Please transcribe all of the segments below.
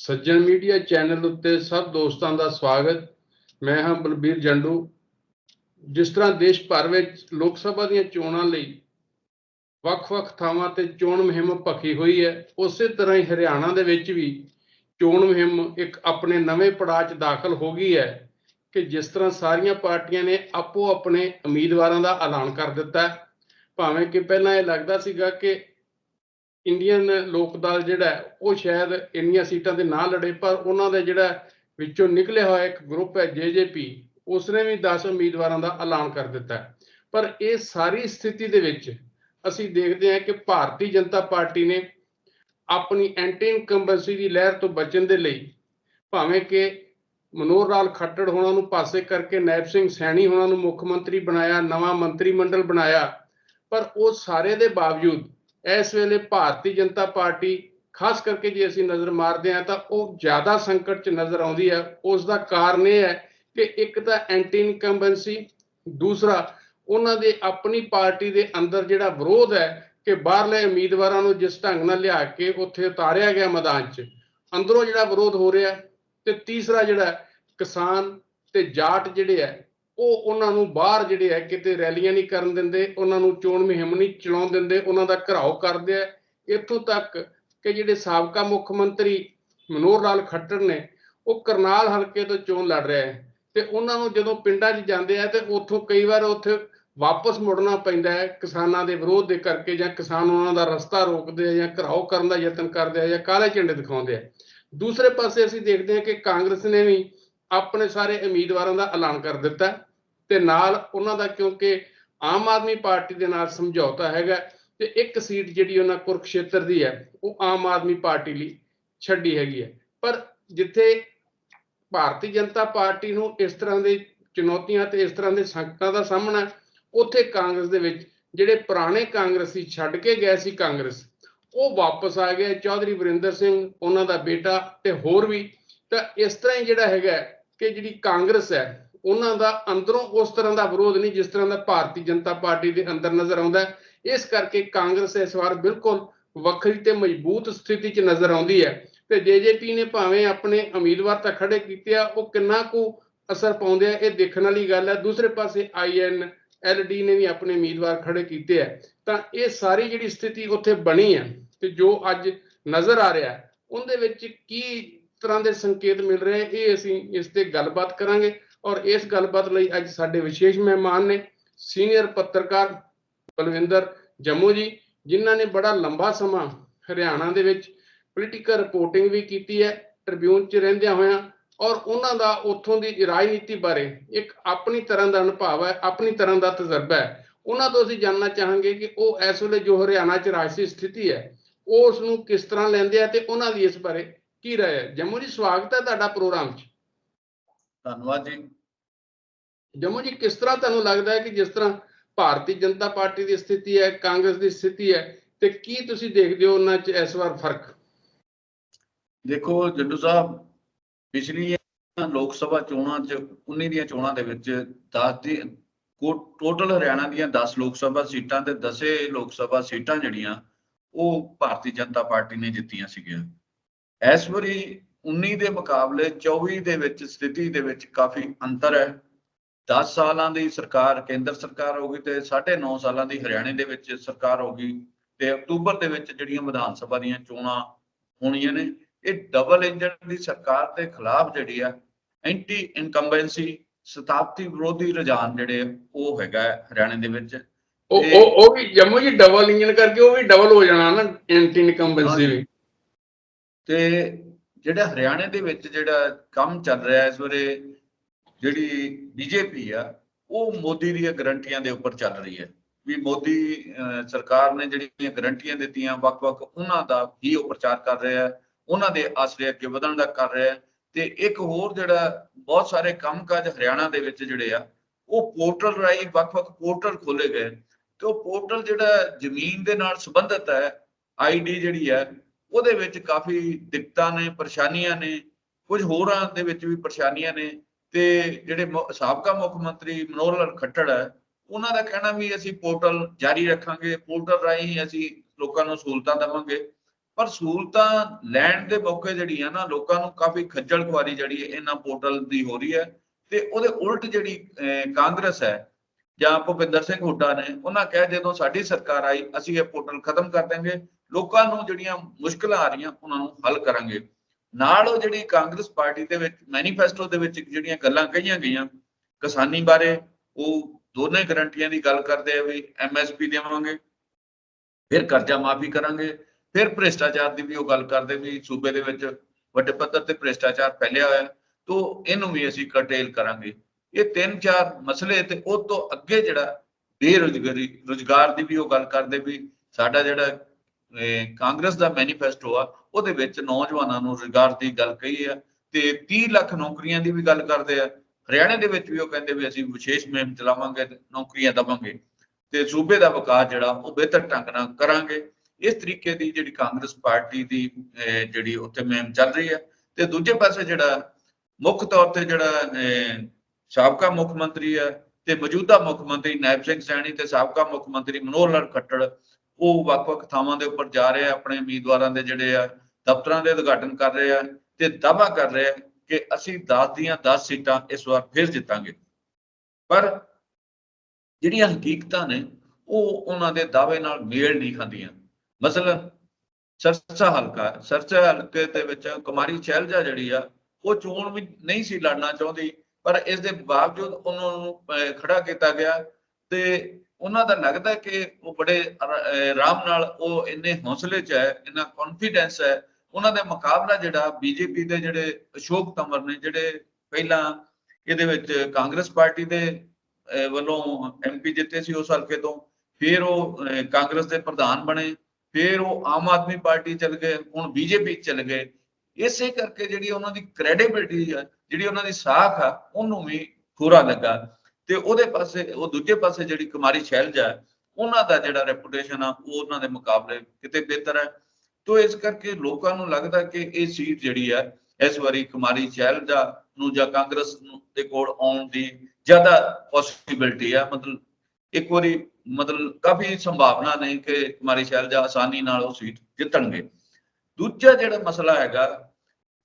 ਸੱਜਣ media channel ਉੱਤੇ ਸਭ ਦੋਸਤਾਂ ਦਾ ਸਵਾਗਤ। ਮੈਂ ਹਾਂ ਬਲਬੀਰ ਜੰਡੂ। ਜਿਸ ਤਰ੍ਹਾਂ ਦੇਸ਼ ਭਰ ਵਿੱਚ ਲੋਕ ਸਭਾ ਦੀਆਂ ਚੋਣਾਂ ਲਈ ਵੱਖ-ਵੱਖ ਥਾਵਾਂ ਤੇ ਚੋਣ ਮੁਹਿੰਮ ਭਖੀ ਹੋਈ ਹੈ, ਉਸੇ ਤਰ੍ਹਾਂ ਹੀ ਹਰਿਆਣਾ ਦੇ ਵਿੱਚ ਵੀ ਚੋਣ ਮੁਹਿੰਮ ਇੱਕ ਆਪਣੇ ਨਵੇਂ ਪੜਾਅ 'ਚ ਦਾਖਲ ਹੋ ਗਈ ਹੈ ਕਿ ਜਿਸ ਤਰ੍ਹਾਂ ਸਾਰੀਆਂ ਪਾਰਟੀਆਂ ਨੇ ਆਪੋ ਆਪਣੇ ਉਮੀਦਵਾਰਾਂ ਦਾ ਐਲਾਨ ਕਰ ਦਿੱਤਾ। ਭਾਵੇਂ ਕਿ ਪਹਿਲਾਂ ਇਹ ਲੱਗਦਾ ਸੀਗਾ ਕਿ ਇੰਡੀਅਨ ਲੋਕ ਦਲ ਜਿਹੜਾ ਉਹ ਸ਼ਾਇਦ ਇੰਨੀਆਂ ਸੀਟਾਂ ਤੇ ਨਾ ਲੜੇ, ਪਰ ਉਹਨਾਂ ਦਾ ਜਿਹੜਾ ਵਿੱਚੋਂ ਨਿਕਲਿਆ ਹੋਇਆ ਇੱਕ ਗਰੁੱਪ ਹੈ ਜੇਜੇਪੀ ਉਸਨੇ ਵੀ 10 ਉਮੀਦਵਾਰਾਂ ਦਾ ਐਲਾਨ ਕਰ ਦਿੱਤਾ ਪਰ ਇਹ ਸਾਰੀ ਸਥਿਤੀ ਦੇ ਵਿੱਚ ਅਸੀਂ ਦੇਖਦੇ ਹਾਂ ਕਿ ਭਾਰਤੀ ਜਨਤਾ ਪਾਰਟੀ ਨੇ ਆਪਣੀ ਐਂਟੀ ਇਨਕੰਬੈਂਸੀ ਦੀ ਲਹਿਰ ਤੋਂ ਬਚਣ ਦੇ ਲਈ ਭਾਵੇਂ ਕਿ ਮਨੋਹਰ ਲਾਲ ਖੱਟੜ ਹੋਣਾ ਨੂੰ ਪਾਸੇ ਕਰਕੇ ਨੈਬ ਸਿੰਘ ਸੈਣੀ ਹੋਣਾ ਨੂੰ ਮੁੱਖ ਮੰਤਰੀ ਬਣਾਇਆ, ਨਵਾਂ ਮੰਤਰੀ ਮੰਡਲ ਬਣਾਇਆ, ਪਰ ਉਹ ਸਾਰੇ ਦੇ ਬਾਵਜੂਦ ਇਸ ਵੇਲੇ ਭਾਰਤੀ ਜਨਤਾ ਪਾਰਟੀ, ਖਾਸ ਕਰਕੇ ਜੇ ਅਸੀਂ ਨਜ਼ਰ ਮਾਰਦੇ ਹਾਂ ਤਾਂ ਉਹ ਜ਼ਿਆਦਾ ਸੰਕਟ 'ਚ ਨਜ਼ਰ ਆਉਂਦੀ ਹੈ। ਉਸ ਦਾ ਕਾਰਨ ਇਹ ਹੈ ਕਿ ਇੱਕ ਤਾਂ ਐਂਟੀ ਇਨਕੰਬੈਂਸੀ ਦੂਸਰਾ ਉਹਨਾਂ ਦੇ ਆਪਣੀ ਪਾਰਟੀ ਦੇ ਅੰਦਰ ਜਿਹੜਾ ਵਿਰੋਧ ਹੈ ਕਿ ਬਾਹਰਲੇ ਉਮੀਦਵਾਰਾਂ ਨੂੰ ਜਿਸ ਢੰਗ ਨਾਲ ਲਿਆ ਕੇ ਉੱਥੇ ਉਤਾਰਿਆ ਗਿਆ ਮੈਦਾਨ 'ਚ, ਅੰਦਰੋਂ ਜਿਹੜਾ ਵਿਰੋਧ ਹੋ ਰਿਹਾ ਤੇ ਤੀਸਰਾ ਜਿਹੜਾ ਕਿਸਾਨ ਤੇ ਜਾਟ ਜਿਹੜੇ ਹੈ ਉਹ ਉਹਨਾਂ ਨੂੰ ਬਾਹਰ ਜਿਹੜੇ ਹੈ ਕਿਤੇ ਰੈਲੀਆਂ ਨਹੀਂ ਕਰਨ ਦਿੰਦੇ, ਉਹਨਾਂ ਨੂੰ ਚੋਣ ਮੁਹਿੰਮ ਨਹੀਂ ਚਲਾਉਣ ਦਿੰਦੇ, ਉਹਨਾਂ ਦਾ ਘਰਾਓ ਕਰਦੇ ਆ। ਇੱਥੋਂ ਤੱਕ ਕਿ ਜਿਹੜੇ ਸਾਬਕਾ ਮੁੱਖ ਮੰਤਰੀ ਮਨੋਹਰ ਲਾਲ ਖੱਟਰ ਨੇ, ਉਹ ਕਰਨਾਲ ਹਲਕੇ ਤੋਂ ਚੋਣ ਲੜ ਰਿਹਾ ਹੈ ਤੇ ਉਹਨਾਂ ਨੂੰ ਜਦੋਂ ਪਿੰਡਾਂ 'ਚ ਜਾਂਦੇ ਆ ਤੇ ਉੱਥੋਂ ਕਈ ਵਾਰ ਉੱਥੇ ਵਾਪਸ ਮੁੜਨਾ ਪੈਂਦਾ ਹੈ, ਕਿਸਾਨਾਂ ਦੇ ਵਿਰੋਧ ਦੇ ਕਰਕੇ ਜਾਂ ਕਿਸਾਨ ਉਹਨਾਂ ਦਾ ਰਸਤਾ ਰੋਕਦੇ ਆ ਜਾਂ ਘਰਾਓ ਕਰਨ ਦਾ ਯਤਨ ਕਰਦੇ ਆ ਜਾਂ ਕਾਲੇ ਝੰਡੇ ਦਿਖਾਉਂਦੇ ਆ। ਦੂਸਰੇ ਪਾਸੇ ਅਸੀਂ ਦੇਖਦੇ ਹਾਂ ਕਿ ਕਾਂਗਰਸ ਨੇ ਵੀ ਆਪਣੇ ਸਾਰੇ ਉਮੀਦਵਾਰਾਂ ਦਾ ਐਲਾਨ ਕਰ ਦਿੱਤਾ। ਤੇ ਨਾਲ ਉਹਨਾਂ ਦਾ ਕਿਉਂਕਿ ਆਮ ਆਦਮੀ ਪਾਰਟੀ ਦੇ ਨਾਲ ਸਮਝੌਤਾ ਹੈਗਾ ਤੇ ਇੱਕ ਸੀਟ ਜਿਹੜੀ ਉਹਨਾਂ ਕੁਰਕਸ਼ੇਤਰ ਦੀ ਹੈ, ਉਹ ਆਮ ਆਦਮੀ ਪਾਰਟੀ ਲਈ ਛੱਡੀ ਹੈਗੀ ਹੈ। ਪਰ ਜਿੱਥੇ ਭਾਰਤੀ ਜਨਤਾ ਪਾਰਟੀ ਨੂੰ ਇਸ ਤਰ੍ਹਾਂ ਦੇ ਚੁਣੌਤੀਆਂ ਤੇ ਇਸ ਤਰ੍ਹਾਂ ਦੇ ਸੰਕਟਾਂ ਦਾ ਸਾਹਮਣਾ ਉੱਥੇ ਕਾਂਗਰਸ ਦੇ ਵਿੱਚ, ਜਿਹੜੇ ਪੁਰਾਣੇ ਕਾਂਗਰਸੀ ਛੱਡ ਕੇ ਗਏ ਸੀ ਕਾਂਗਰਸ, ਉਹ ਵਾਪਸ ਆ ਗਏ। ਚੌਧਰੀ ਵਰਿੰਦਰ ਸਿੰਘ, ਉਹਨਾਂ ਦਾ ਬੇਟਾ ਤੇ ਹੋਰ ਵੀ ਤਾਂ ਇਸ ਤਰ੍ਹਾਂ ਹੀ ਜਿਹੜਾ ਹੈਗਾ ਕਿ ਜਿਹੜੀ ਕਾਂਗਰਸ ਹੈ ਉਹਨਾਂ ਦਾ ਅੰਦਰੋਂ ਉਸ ਤਰ੍ਹਾਂ ਦਾ ਵਿਰੋਧ ਨਹੀਂ ਜਿਸ ਤਰ੍ਹਾਂ ਦਾ ਭਾਰਤੀ ਜਨਤਾ ਪਾਰਟੀ ਦੇ ਅੰਦਰ ਨਜ਼ਰ ਆਉਂਦਾ ਇਸ ਕਰਕੇ ਕਾਂਗਰਸ ਇਸ ਵਾਰ ਬਿਲਕੁਲ ਵੱਖਰੀ ਤੇ ਮਜ਼ਬੂਤ ਸਥਿਤੀ 'ਚ ਨਜ਼ਰ ਆਉਂਦੀ ਹੈ ਤੇ ਜੇਜੇਪੀ ਨੇ ਭਾਵੇਂ ਆਪਣੇ ਉਮੀਦਵਾਰ ਤਾਂ ਖੜੇ ਕੀਤੇ ਆ, ਉਹ ਕਿੰਨਾ ਕੁ ਅਸਰ ਪਾਉਂਦੇ ਆ, ਇਹ ਦੇਖਣ ਵਾਲੀ ਗੱਲ ਹੈ। ਦੂਸਰੇ ਪਾਸੇ ਆਈਐਨ ਐਲਡੀ ਨੇ ਵੀ ਆਪਣੇ ਉਮੀਦਵਾਰ ਖੜੇ ਕੀਤੇ ਆ। ਤਾਂ ਇਹ ਸਾਰੀ ਜਿਹੜੀ ਸਥਿਤੀ ਉੱਥੇ ਬਣੀ ਹੈ ਤੇ ਜੋ ਅੱਜ ਨਜ਼ਰ ਆ ਰਿਹਾ, ਉਹਦੇ ਵਿੱਚ ਕੀ ਤਰ੍ਹਾਂ ਦੇ ਸੰਕੇਤ ਮਿਲ ਰਹੇ, ਇਹ ਅਸੀਂ ਇਸ ਤੇ ਗੱਲਬਾਤ ਕਰਾਂਗੇ। ਔਰ ਇਸ ਗੱਲਬਾਤ ਲਈ ਅੱਜ ਸਾਡੇ ਵਿਸ਼ੇਸ਼ ਮਹਿਮਾਨ ਨੇ ਸੀਨੀਅਰ ਪੱਤਰਕਾਰ ਬਲਵਿੰਦਰ ਜੰਮੂ ਜੀ, ਜਿਨ੍ਹਾਂ ਨੇ ਬੜਾ ਲੰਬਾ ਸਮਾਂ ਹਰਿਆਣਾ ਦੇ ਵਿੱਚ ਪੋਲੀਟੀਕਲ ਰਿਪੋਰਟਿੰਗ ਵੀ ਕੀਤੀ ਹੈ ਟ੍ਰਿਬਿਊਨ 'ਚ ਰਹਿੰਦਿਆਂ ਹੋਇਆਂ ਔਰ ਉਹਨਾਂ ਦਾ ਉੱਥੋਂ ਦੀ ਰਾਜਨੀਤੀ ਬਾਰੇ ਇੱਕ ਆਪਣੀ ਤਰ੍ਹਾਂ ਦਾ ਅਨੁਭਵ ਹੈ, ਆਪਣੀ ਤਰ੍ਹਾਂ ਦਾ ਤਜਰਬਾ ਹੈ। ਉਹਨਾਂ ਤੋਂ ਅਸੀਂ ਜਾਨਣਾ ਚਾਹਾਂਗੇ ਕਿ ਉਹ ਇਸ ਵੇਲੇ ਜੋ ਹਰਿਆਣਾ 'ਚ ਰਾਜਸੀ ਸਥਿਤੀ ਹੈ, ਉਹ ਉਸ ਨੂੰ ਕਿਸ ਤਰ੍ਹਾਂ ਲੈਂਦੇ ਆ ਤੇ ਉਹਨਾਂ ਦੀ ਇਸ ਬਾਰੇ ਕੀ ਰਾਏ ਹੈ। ਜੰਮੂ ਜੀ, ਸਵਾਗਤ ਹੈ ਤੁਹਾਡਾ ਪ੍ਰੋਗਰਾਮ 'ਚ। ਧੰਨਵਾਦ ਜੀ। ਜੰਮੂ ਜੀ ਕਿਸ ਤਰ੍ਹਾਂ ਤੁਹਾਨੂੰ ਲੱਗਦਾ ਹੈ ਕਿ ਜਿਸ ਤਰ੍ਹਾਂ ਭਾਰਤੀ ਜਨਤਾ ਪਾਰਟੀ ਦੀ ਸਥਿਤੀ ਹੈ ਕਾਂਗਰਸ ਦੀ ਸਥਿਤੀ ਹੈ ਤੇ ਕੀ ਤੁਸੀਂ ਦੇਖਦੇ ਹੋ ਉਹਨਾਂ 'ਚ ਇਸ ਵਾਰ ਫ਼ਰਕ? ਦੇਖੋ ਜੱਡੂ ਸਾਹਿਬ ਪਿਛਲੀ ਲੋਕ ਸਭਾ ਚੋਣਾਂ ਚ 19 ਦੀਆਂ ਚੋਣਾਂ ਦੇ ਵਿੱਚ 10 ਦੀ ਟੋਟਲ ਹਰਿਆਣਾ ਦੀਆਂ 10 ਲੋਕ ਸਭਾ ਸੀਟਾਂ ਤੇ 10 ਲੋਕ ਸਭਾ ਸੀਟਾਂ ਜਿਹੜੀਆਂ ਉਹ ਭਾਰਤੀ ਜਨਤਾ ਪਾਰਟੀ ਨੇ ਜਿੱਤੀਆਂ ਸੀਗੀਆਂ। ਇਸ ਵਾਰੀ 19 ਦੇ ਮੁਕਾਬਲੇ 24 ਦੇ ਵਿੱਚ ਸਥਿਤੀ ਦੇ ਵਿੱਚ ਕਾਫੀ ਅੰਤਰ ਹੈ। 10 ਸਾਲਾਂ ਦੀ ਸਰਕਾਰ ਕੇਂਦਰ ਸਰਕਾਰ ਹੋ ਗਈ ਤੇ 9.5 ਸਾਲਾਂ ਦੀ ਹਰਿਆਣੇ ਦੇ ਵਿੱਚ ਸਰਕਾਰ ਹੋ ਗਈ ਤੇ ਅਕਤੂਬਰ ਦੇ ਵਿੱਚ ਜਿਹੜੀਆਂ ਵਿਧਾਨ ਸਭਾ ਦੀਆਂ ਚੋਣਾਂ ਹੋਣੀਆਂ ਨੇ ਇਹ ਡਬਲ ਇੰਜਨ ਦੀ ਸਰਕਾਰ ਦੇ ਖਿਲਾਫ ਜਿਹੜੀ ਆ ਐਂਟੀ ਇਨਕੰਬੈਂਸੀ ਸਤਾਬਤੀ ਵਿਰੋਧੀ ਰੁਝਾਨ ਜਿਹੜੇ ਉਹ ਹੈਗਾ ਹਰਿਆਣੇ ਦੇ ਵਿੱਚ। ਉਹ ਉਹ ਉਹ ਵੀ ਜੰਮੂ ਜੀ ਡਬਲ ਇੰਜਨ ਕਰਕੇ ਉਹ ਵੀ ਡਬਲ ਹੋ ਜਾਣਾ ਨਾ ਐਂਟੀ ਇਨਕੰਬੈਂਸੀ ਵੀ। ਤੇ ਜਿਹੜਾ ਹਰਿਆਣੇ ਦੇ ਵਿੱਚ ਜਿਹੜਾ ਕੰਮ ਚੱਲ ਰਿਹਾ ਇਸ ਵੇਲੇ, ਜਿਹੜੀ ਬੀਜੇਪੀ ਆ, ਉਹ ਮੋਦੀ ਦੀਆਂ ਗਰੰਟੀਆਂ ਦੇ ਉੱਪਰ ਚੱਲ ਰਹੀ ਹੈ। ਵੀ ਮੋਦੀ ਸਰਕਾਰ ਨੇ ਜਿਹੜੀਆਂ ਗਰੰਟੀਆਂ ਦਿੱਤੀਆਂ, ਵੱਖ-ਵੱਖ ਉਹਨਾਂ ਦਾ ਹੀ ਉਹ ਪ੍ਰਚਾਰ ਕਰ ਰਿਹਾ ਹੈ, ਉਹਨਾਂ ਦੇ ਆਸਰੇ ਅੱਗੇ ਵਧਣ ਦਾ ਕਰ ਰਿਹਾ ਹੈ। ਤੇ ਇੱਕ ਹੋਰ ਜਿਹੜਾ ਬਹੁਤ ਸਾਰੇ ਕੰਮਕਾਜ ਹਰਿਆਣਾ ਦੇ ਵਿੱਚ ਜਿਹੜੇ ਆ, ਉਹ ਪੋਰਟਲ ਰਾਹੀਂ ਵੱਖ-ਵੱਖ ਪੋਰਟਲ ਖੋਲੇ ਗਏ ਤੇ ਉਹ ਪੋਰਟਲ ਜਿਹੜਾ ਜ਼ਮੀਨ ਦੇ ਨਾਲ ਸੰਬੰਧਿਤ ਹੈ ਆਈਡੀ ਜਿਹੜੀ ਹੈ ਉਹਦੇ ਵਿੱਚ ਕਾਫੀ ਦਿੱਕਤਾਂ ਨੇ ਪਰੇਸ਼ਾਨੀਆਂ ਨੇ ਕੁਝ ਹੋਰਾਂ ਦੇ ਵਿੱਚ ਵੀ ਪਰੇਸ਼ਾਨੀਆਂ ਨੇ ਤੇ ਜਿਹੜੇ ਸਾਬਕਾ ਮੁੱਖ ਮੰਤਰੀ ਮਨੋਹਰ ਲਾਲ ਖੱਟੜ ਹੈ ਉਹਨਾਂ ਦਾ ਕਹਿਣਾ ਵੀ ਅਸੀਂ ਪੋਰਟਲ ਜਾਰੀ ਰੱਖਾਂਗੇ ਪੋਰਟਲ ਰਾਹੀਂ ਅਸੀਂ ਲੋਕਾਂ ਨੂੰ ਸਹੂਲਤਾਂ ਦੇਵਾਂਗੇ। ਪਰ ਸਹੂਲਤਾਂ ਲੈਣ ਦੇ ਮੌਕੇ ਜਿਹੜੀ ਆ ਨਾ ਲੋਕਾਂ ਨੂੰ ਕਾਫੀ ਖੱਜਲ ਖੁਆਰੀ ਜਿਹੜੀ ਇਹਨਾਂ ਪੋਰਟਲ ਦੀ ਹੋ ਰਹੀ ਹੈ ਤੇ ਉਹਦੇ ਉਲਟ ਜਿਹੜੀ ਅਹ, ਕਾਂਗਰਸ ਹੈ ਜਾਂ ਭੁਪਿੰਦਰ ਸਿੰਘ ਹੁੱਡਾ ਨੇ ਉਹਨਾਂ ਕਿਹਾ ਜਦੋਂ ਸਾਡੀ ਸਰਕਾਰ ਆਈ ਅਸੀਂ ਇਹ ਪੋਰਟਲ ਖਤਮ ਕਰ ਦਾਂਗੇ ਲੋਕਾਂ ਨੂੰ ਜਿਹੜੀਆਂ ਮੁਸ਼ਕਲਾਂ ਆ ਰਹੀਆਂ, ਉਹਨਾਂ ਨੂੰ ਹੱਲ ਕਰਾਂਗੇ। ਨਾਲ ਉਹ ਜਿਹੜੀ ਕਾਂਗਰਸ ਪਾਰਟੀ ਦੇ ਵਿੱਚ, ਮੈਨੀਫੈਸਟੋ ਦੇ ਵਿੱਚ ਜਿਹੜੀਆਂ ਗੱਲਾਂ ਕਹੀਆਂ ਗਈਆਂ, ਕਿਸਾਨੀ ਬਾਰੇ ਉਹ ਦੋਨੇ ਗਰੰਟੀਆਂ ਦੀ ਗੱਲ ਕਰਦੇ ਆ ਵੀ ਐਮਐਸਪੀ ਦੇਵਾਂਗੇ, ਫਿਰ ਕਰਜ਼ਾ ਮਾਫੀ ਕਰਾਂਗੇ, ਫਿਰ ਭ੍ਰਿਸ਼ਟਾਚਾਰ ਦੀ ਵੀ ਉਹ ਗੱਲ ਕਰਦੇ ਵੀ ਸੂਬੇ ਦੇ ਵਿੱਚ ਵੱਡੇ ਪੱਧਰ ਤੇ ਭ੍ਰਿਸ਼ਟਾਚਾਰ ਫੈਲਿਆ ਹੋਇਆ, ਤੋਂ ਇਹਨੂੰ ਵੀ ਅਸੀਂ ਕਟੇਲ ਕਰਾਂਗੇ। ਇਹ ਤਿੰਨ ਚਾਰ ਮਸਲੇ ਤੇ ਉਹ ਤੋਂ ਅੱਗੇ ਜਿਹੜਾ ਬੇਰੁਜ਼ਗਾਰੀ, ਰੁਜ਼ਗਾਰ ਦੀ ਵੀ ਉਹ ਗੱਲ ਕਰਦੇ ਵੀ ਸਾਡਾ ਜਿਹੜਾ ਕਾਂਗਰਸ ਦਾ ਮੈਨੀਫੈਸਟੋ ਆ ਉਹਦੇ ਵਿੱਚ ਨੌਜਵਾਨਾਂ ਨੂੰ ਰੁਜ਼ਗਾਰ ਦੀ ਗੱਲ ਕਹੀ ਆ ਤੇ 30 ਲੱਖ ਨੌਕਰੀਆਂ ਦੀ ਵੀ ਗੱਲ ਕਰਦੇ ਆ। ਹਰਿਆਣੇ ਦੇ ਵਿੱਚ ਵੀ ਉਹ ਕਹਿੰਦੇ ਵੀ ਅਸੀਂ ਵਿਸ਼ੇਸ਼ ਮੁਹਿੰਮ ਚਲਾਵਾਂਗੇ ਨੌਕਰੀਆਂ ਦਵਾਂਗੇ ਤੇ ਸੂਬੇ ਦਾ ਵਿਕਾਸ ਜਿਹੜਾ ਉਹ ਬਿਹਤਰ ਢੰਗ ਨਾਲ ਕਰਾਂਗੇ। ਇਸ ਤਰੀਕੇ ਦੀ ਜਿਹੜੀ ਕਾਂਗਰਸ ਪਾਰਟੀ ਦੀ ਅਹ, ਜਿਹੜੀ ਉੱਥੇ ਮੁਹਿੰਮ ਚੱਲ ਰਹੀ ਹੈ ਤੇ ਦੂਜੇ ਪਾਸੇ ਜਿਹੜਾ ਮੁੱਖ ਤੌਰ ਤੇ ਜਿਹੜਾ ਅਹ, ਸਾਬਕਾ ਮੁੱਖ ਮੰਤਰੀ ਹੈ ਤੇ ਮੌਜੂਦਾ ਮੁੱਖ ਮੰਤਰੀ ਨਾਇਬ ਸਿੰਘ ਸੈਣੀ ਤੇ ਸਾਬਕਾ ਮੁੱਖ ਮੰਤਰੀ ਮਨੋਹਰ ਲਾਲ ਖੱਟੜ ਉਹ ਵੱਖ-ਵੱਖ ਥਾਵਾਂ ਦੇ ਉੱਪਰ ਜਾ ਰਹੇ ਆ ਆਪਣੇ ਉਮੀਦਵਾਰਾਂ ਦੇ ਜਿਹੜੇ ਆ ਦਫ਼ਤਰਾਂ ਦੇ ਉਦਘਾਟਨ ਕਰ ਰਹੇ ਆ ਤੇ ਦਾਅਵਾ ਕਰ ਰਹੇ ਆ ਕਿ ਅਸੀਂ 10 ਦੀਆਂ 10 ਸੀਟਾਂ ਇਸ ਵਾਰ ਫਿਰ ਜਿੱਤਾਂਗੇ। ਪਰ ਜਿਹੜੀਆਂ ਹਕੀਕਤਾਂ ਨੇ ਉਹ ਉਹਨਾਂ ਦੇ ਦਾਅਵੇ ਨਾਲ ਮੇਲ ਨਹੀਂ ਖਾਂਦੀਆਂ। ਮਸਲਨ ਸਰਸਾ ਹਲਕਾ ਸਰਸਾ ਹਲਕੇ ਦੇ ਵਿੱਚ ਕੁਮਾਰੀ ਸ਼ੈਲਜਾ ਜਿਹੜੀ ਆ ਉਹ ਚੋਣ ਵੀ ਨਹੀਂ ਸੀ ਲੜਨਾ ਚਾਹੁੰਦੀ ਪਰ ਇਸ ਦੇ ਬਾਵਜੂਦ ਉਹਨਾਂ ਨੂੰ ਅਹ, ਖੜਾ ਕੀਤਾ ਗਿਆ ਤੇ ਉਹਨਾਂ ਦਾ ਲੱਗਦਾ ਕਿ ਉਹ ਬੜੇ ਆਰਾਮ ਨਾਲ ਉਹ ਇੰਨੇ ਹੌਸਲੇ 'ਚ ਹੈ ਇੰਨਾ ਕੌਨਫੀਡੈਂਸ ਹੈ। ਉਹਨਾਂ ਦਾ ਮੁਕਾਬਲਾ ਜਿਹੜਾ ਬੀਜੇਪੀ ਦੇ ਜਿਹੜੇ ਅਸ਼ੋਕ ਤੰਵਰ ਨੇ ਜਿਹੜੇ ਪਹਿਲਾਂ ਇਹਦੇ ਵਿੱਚ ਕਾਂਗਰਸ ਪਾਰਟੀ ਦੇ ਅਹ, ਵੱਲੋਂ ਐਮਪੀ ਜਿੱਤੇ ਸੀ ਉਸ ਹਲਕੇ ਤੋਂ ਫਿਰ ਉਹ ਕਾਂਗਰਸ ਦੇ ਪ੍ਰਧਾਨ ਬਣੇ ਫਿਰ ਉਹ ਆਮ ਆਦਮੀ ਪਾਰਟੀ ਚਲ ਗਏ ਹੁਣ ਬੀਜੇਪੀ ਚਲ ਗਏ। ਇਸੇ ਕਰਕੇ ਜਿਹੜੀ ਉਹਨਾਂ ਦੀ ਕ੍ਰੈਡੀਬਿਲਟੀ ਆ ਜਿਹੜੀ ਉਹਨਾਂ ਦੀ ਸਾਖ ਆ ਉਹਨੂੰ ਵੀ ਖੋਰਾ ਲੱਗਾ। ਤੇ ਉਹਦੇ ਪਾਸੇ ਉਹ ਦੂਜੇ ਪਾਸੇ ਜਿਹੜੀ ਕੁਮਾਰੀ ਸ਼ੈਲਜਾ ਹੈ, ਉਹਨਾਂ ਦਾ ਜਿਹੜਾ ਰੈਪੂਟੇਸ਼ਨ ਆ ਉਹ ਉਹਨਾਂ ਦੇ ਮੁਕਾਬਲੇ ਕਿਤੇ ਬਿਹਤਰ ਹੈ ਤੋਂ ਇਸ ਕਰਕੇ ਲੋਕਾਂ ਨੂੰ ਲੱਗਦਾ ਕਿ ਇਹ ਸੀਟ ਜਿਹੜੀ ਹੈ ਇਸ ਵਾਰੀ ਕੁਮਾਰੀ ਸ਼ੈਲਜਾ ਨੂੰ ਜਾਂ ਕਾਂਗਰਸ ਦੇ ਕੋਲ ਆਉਣ ਦੀ ਜ਼ਿਆਦਾ ਪੋਸਿਬਿਲਿਟੀ ਆ। ਮਤਲਬ ਇੱਕ ਵਾਰੀ ਮਤਲਬ ਕਾਫੀ ਸੰਭਾਵਨਾ ਨੇ ਕਿ ਕੁਮਾਰੀ ਸ਼ੈਲਜਾ ਆਸਾਨੀ ਨਾਲ ਉਹ ਸੀਟ ਜਿੱਤਣਗੇ। ਦੂਜਾ ਜਿਹੜਾ ਮਸਲਾ ਹੈਗਾ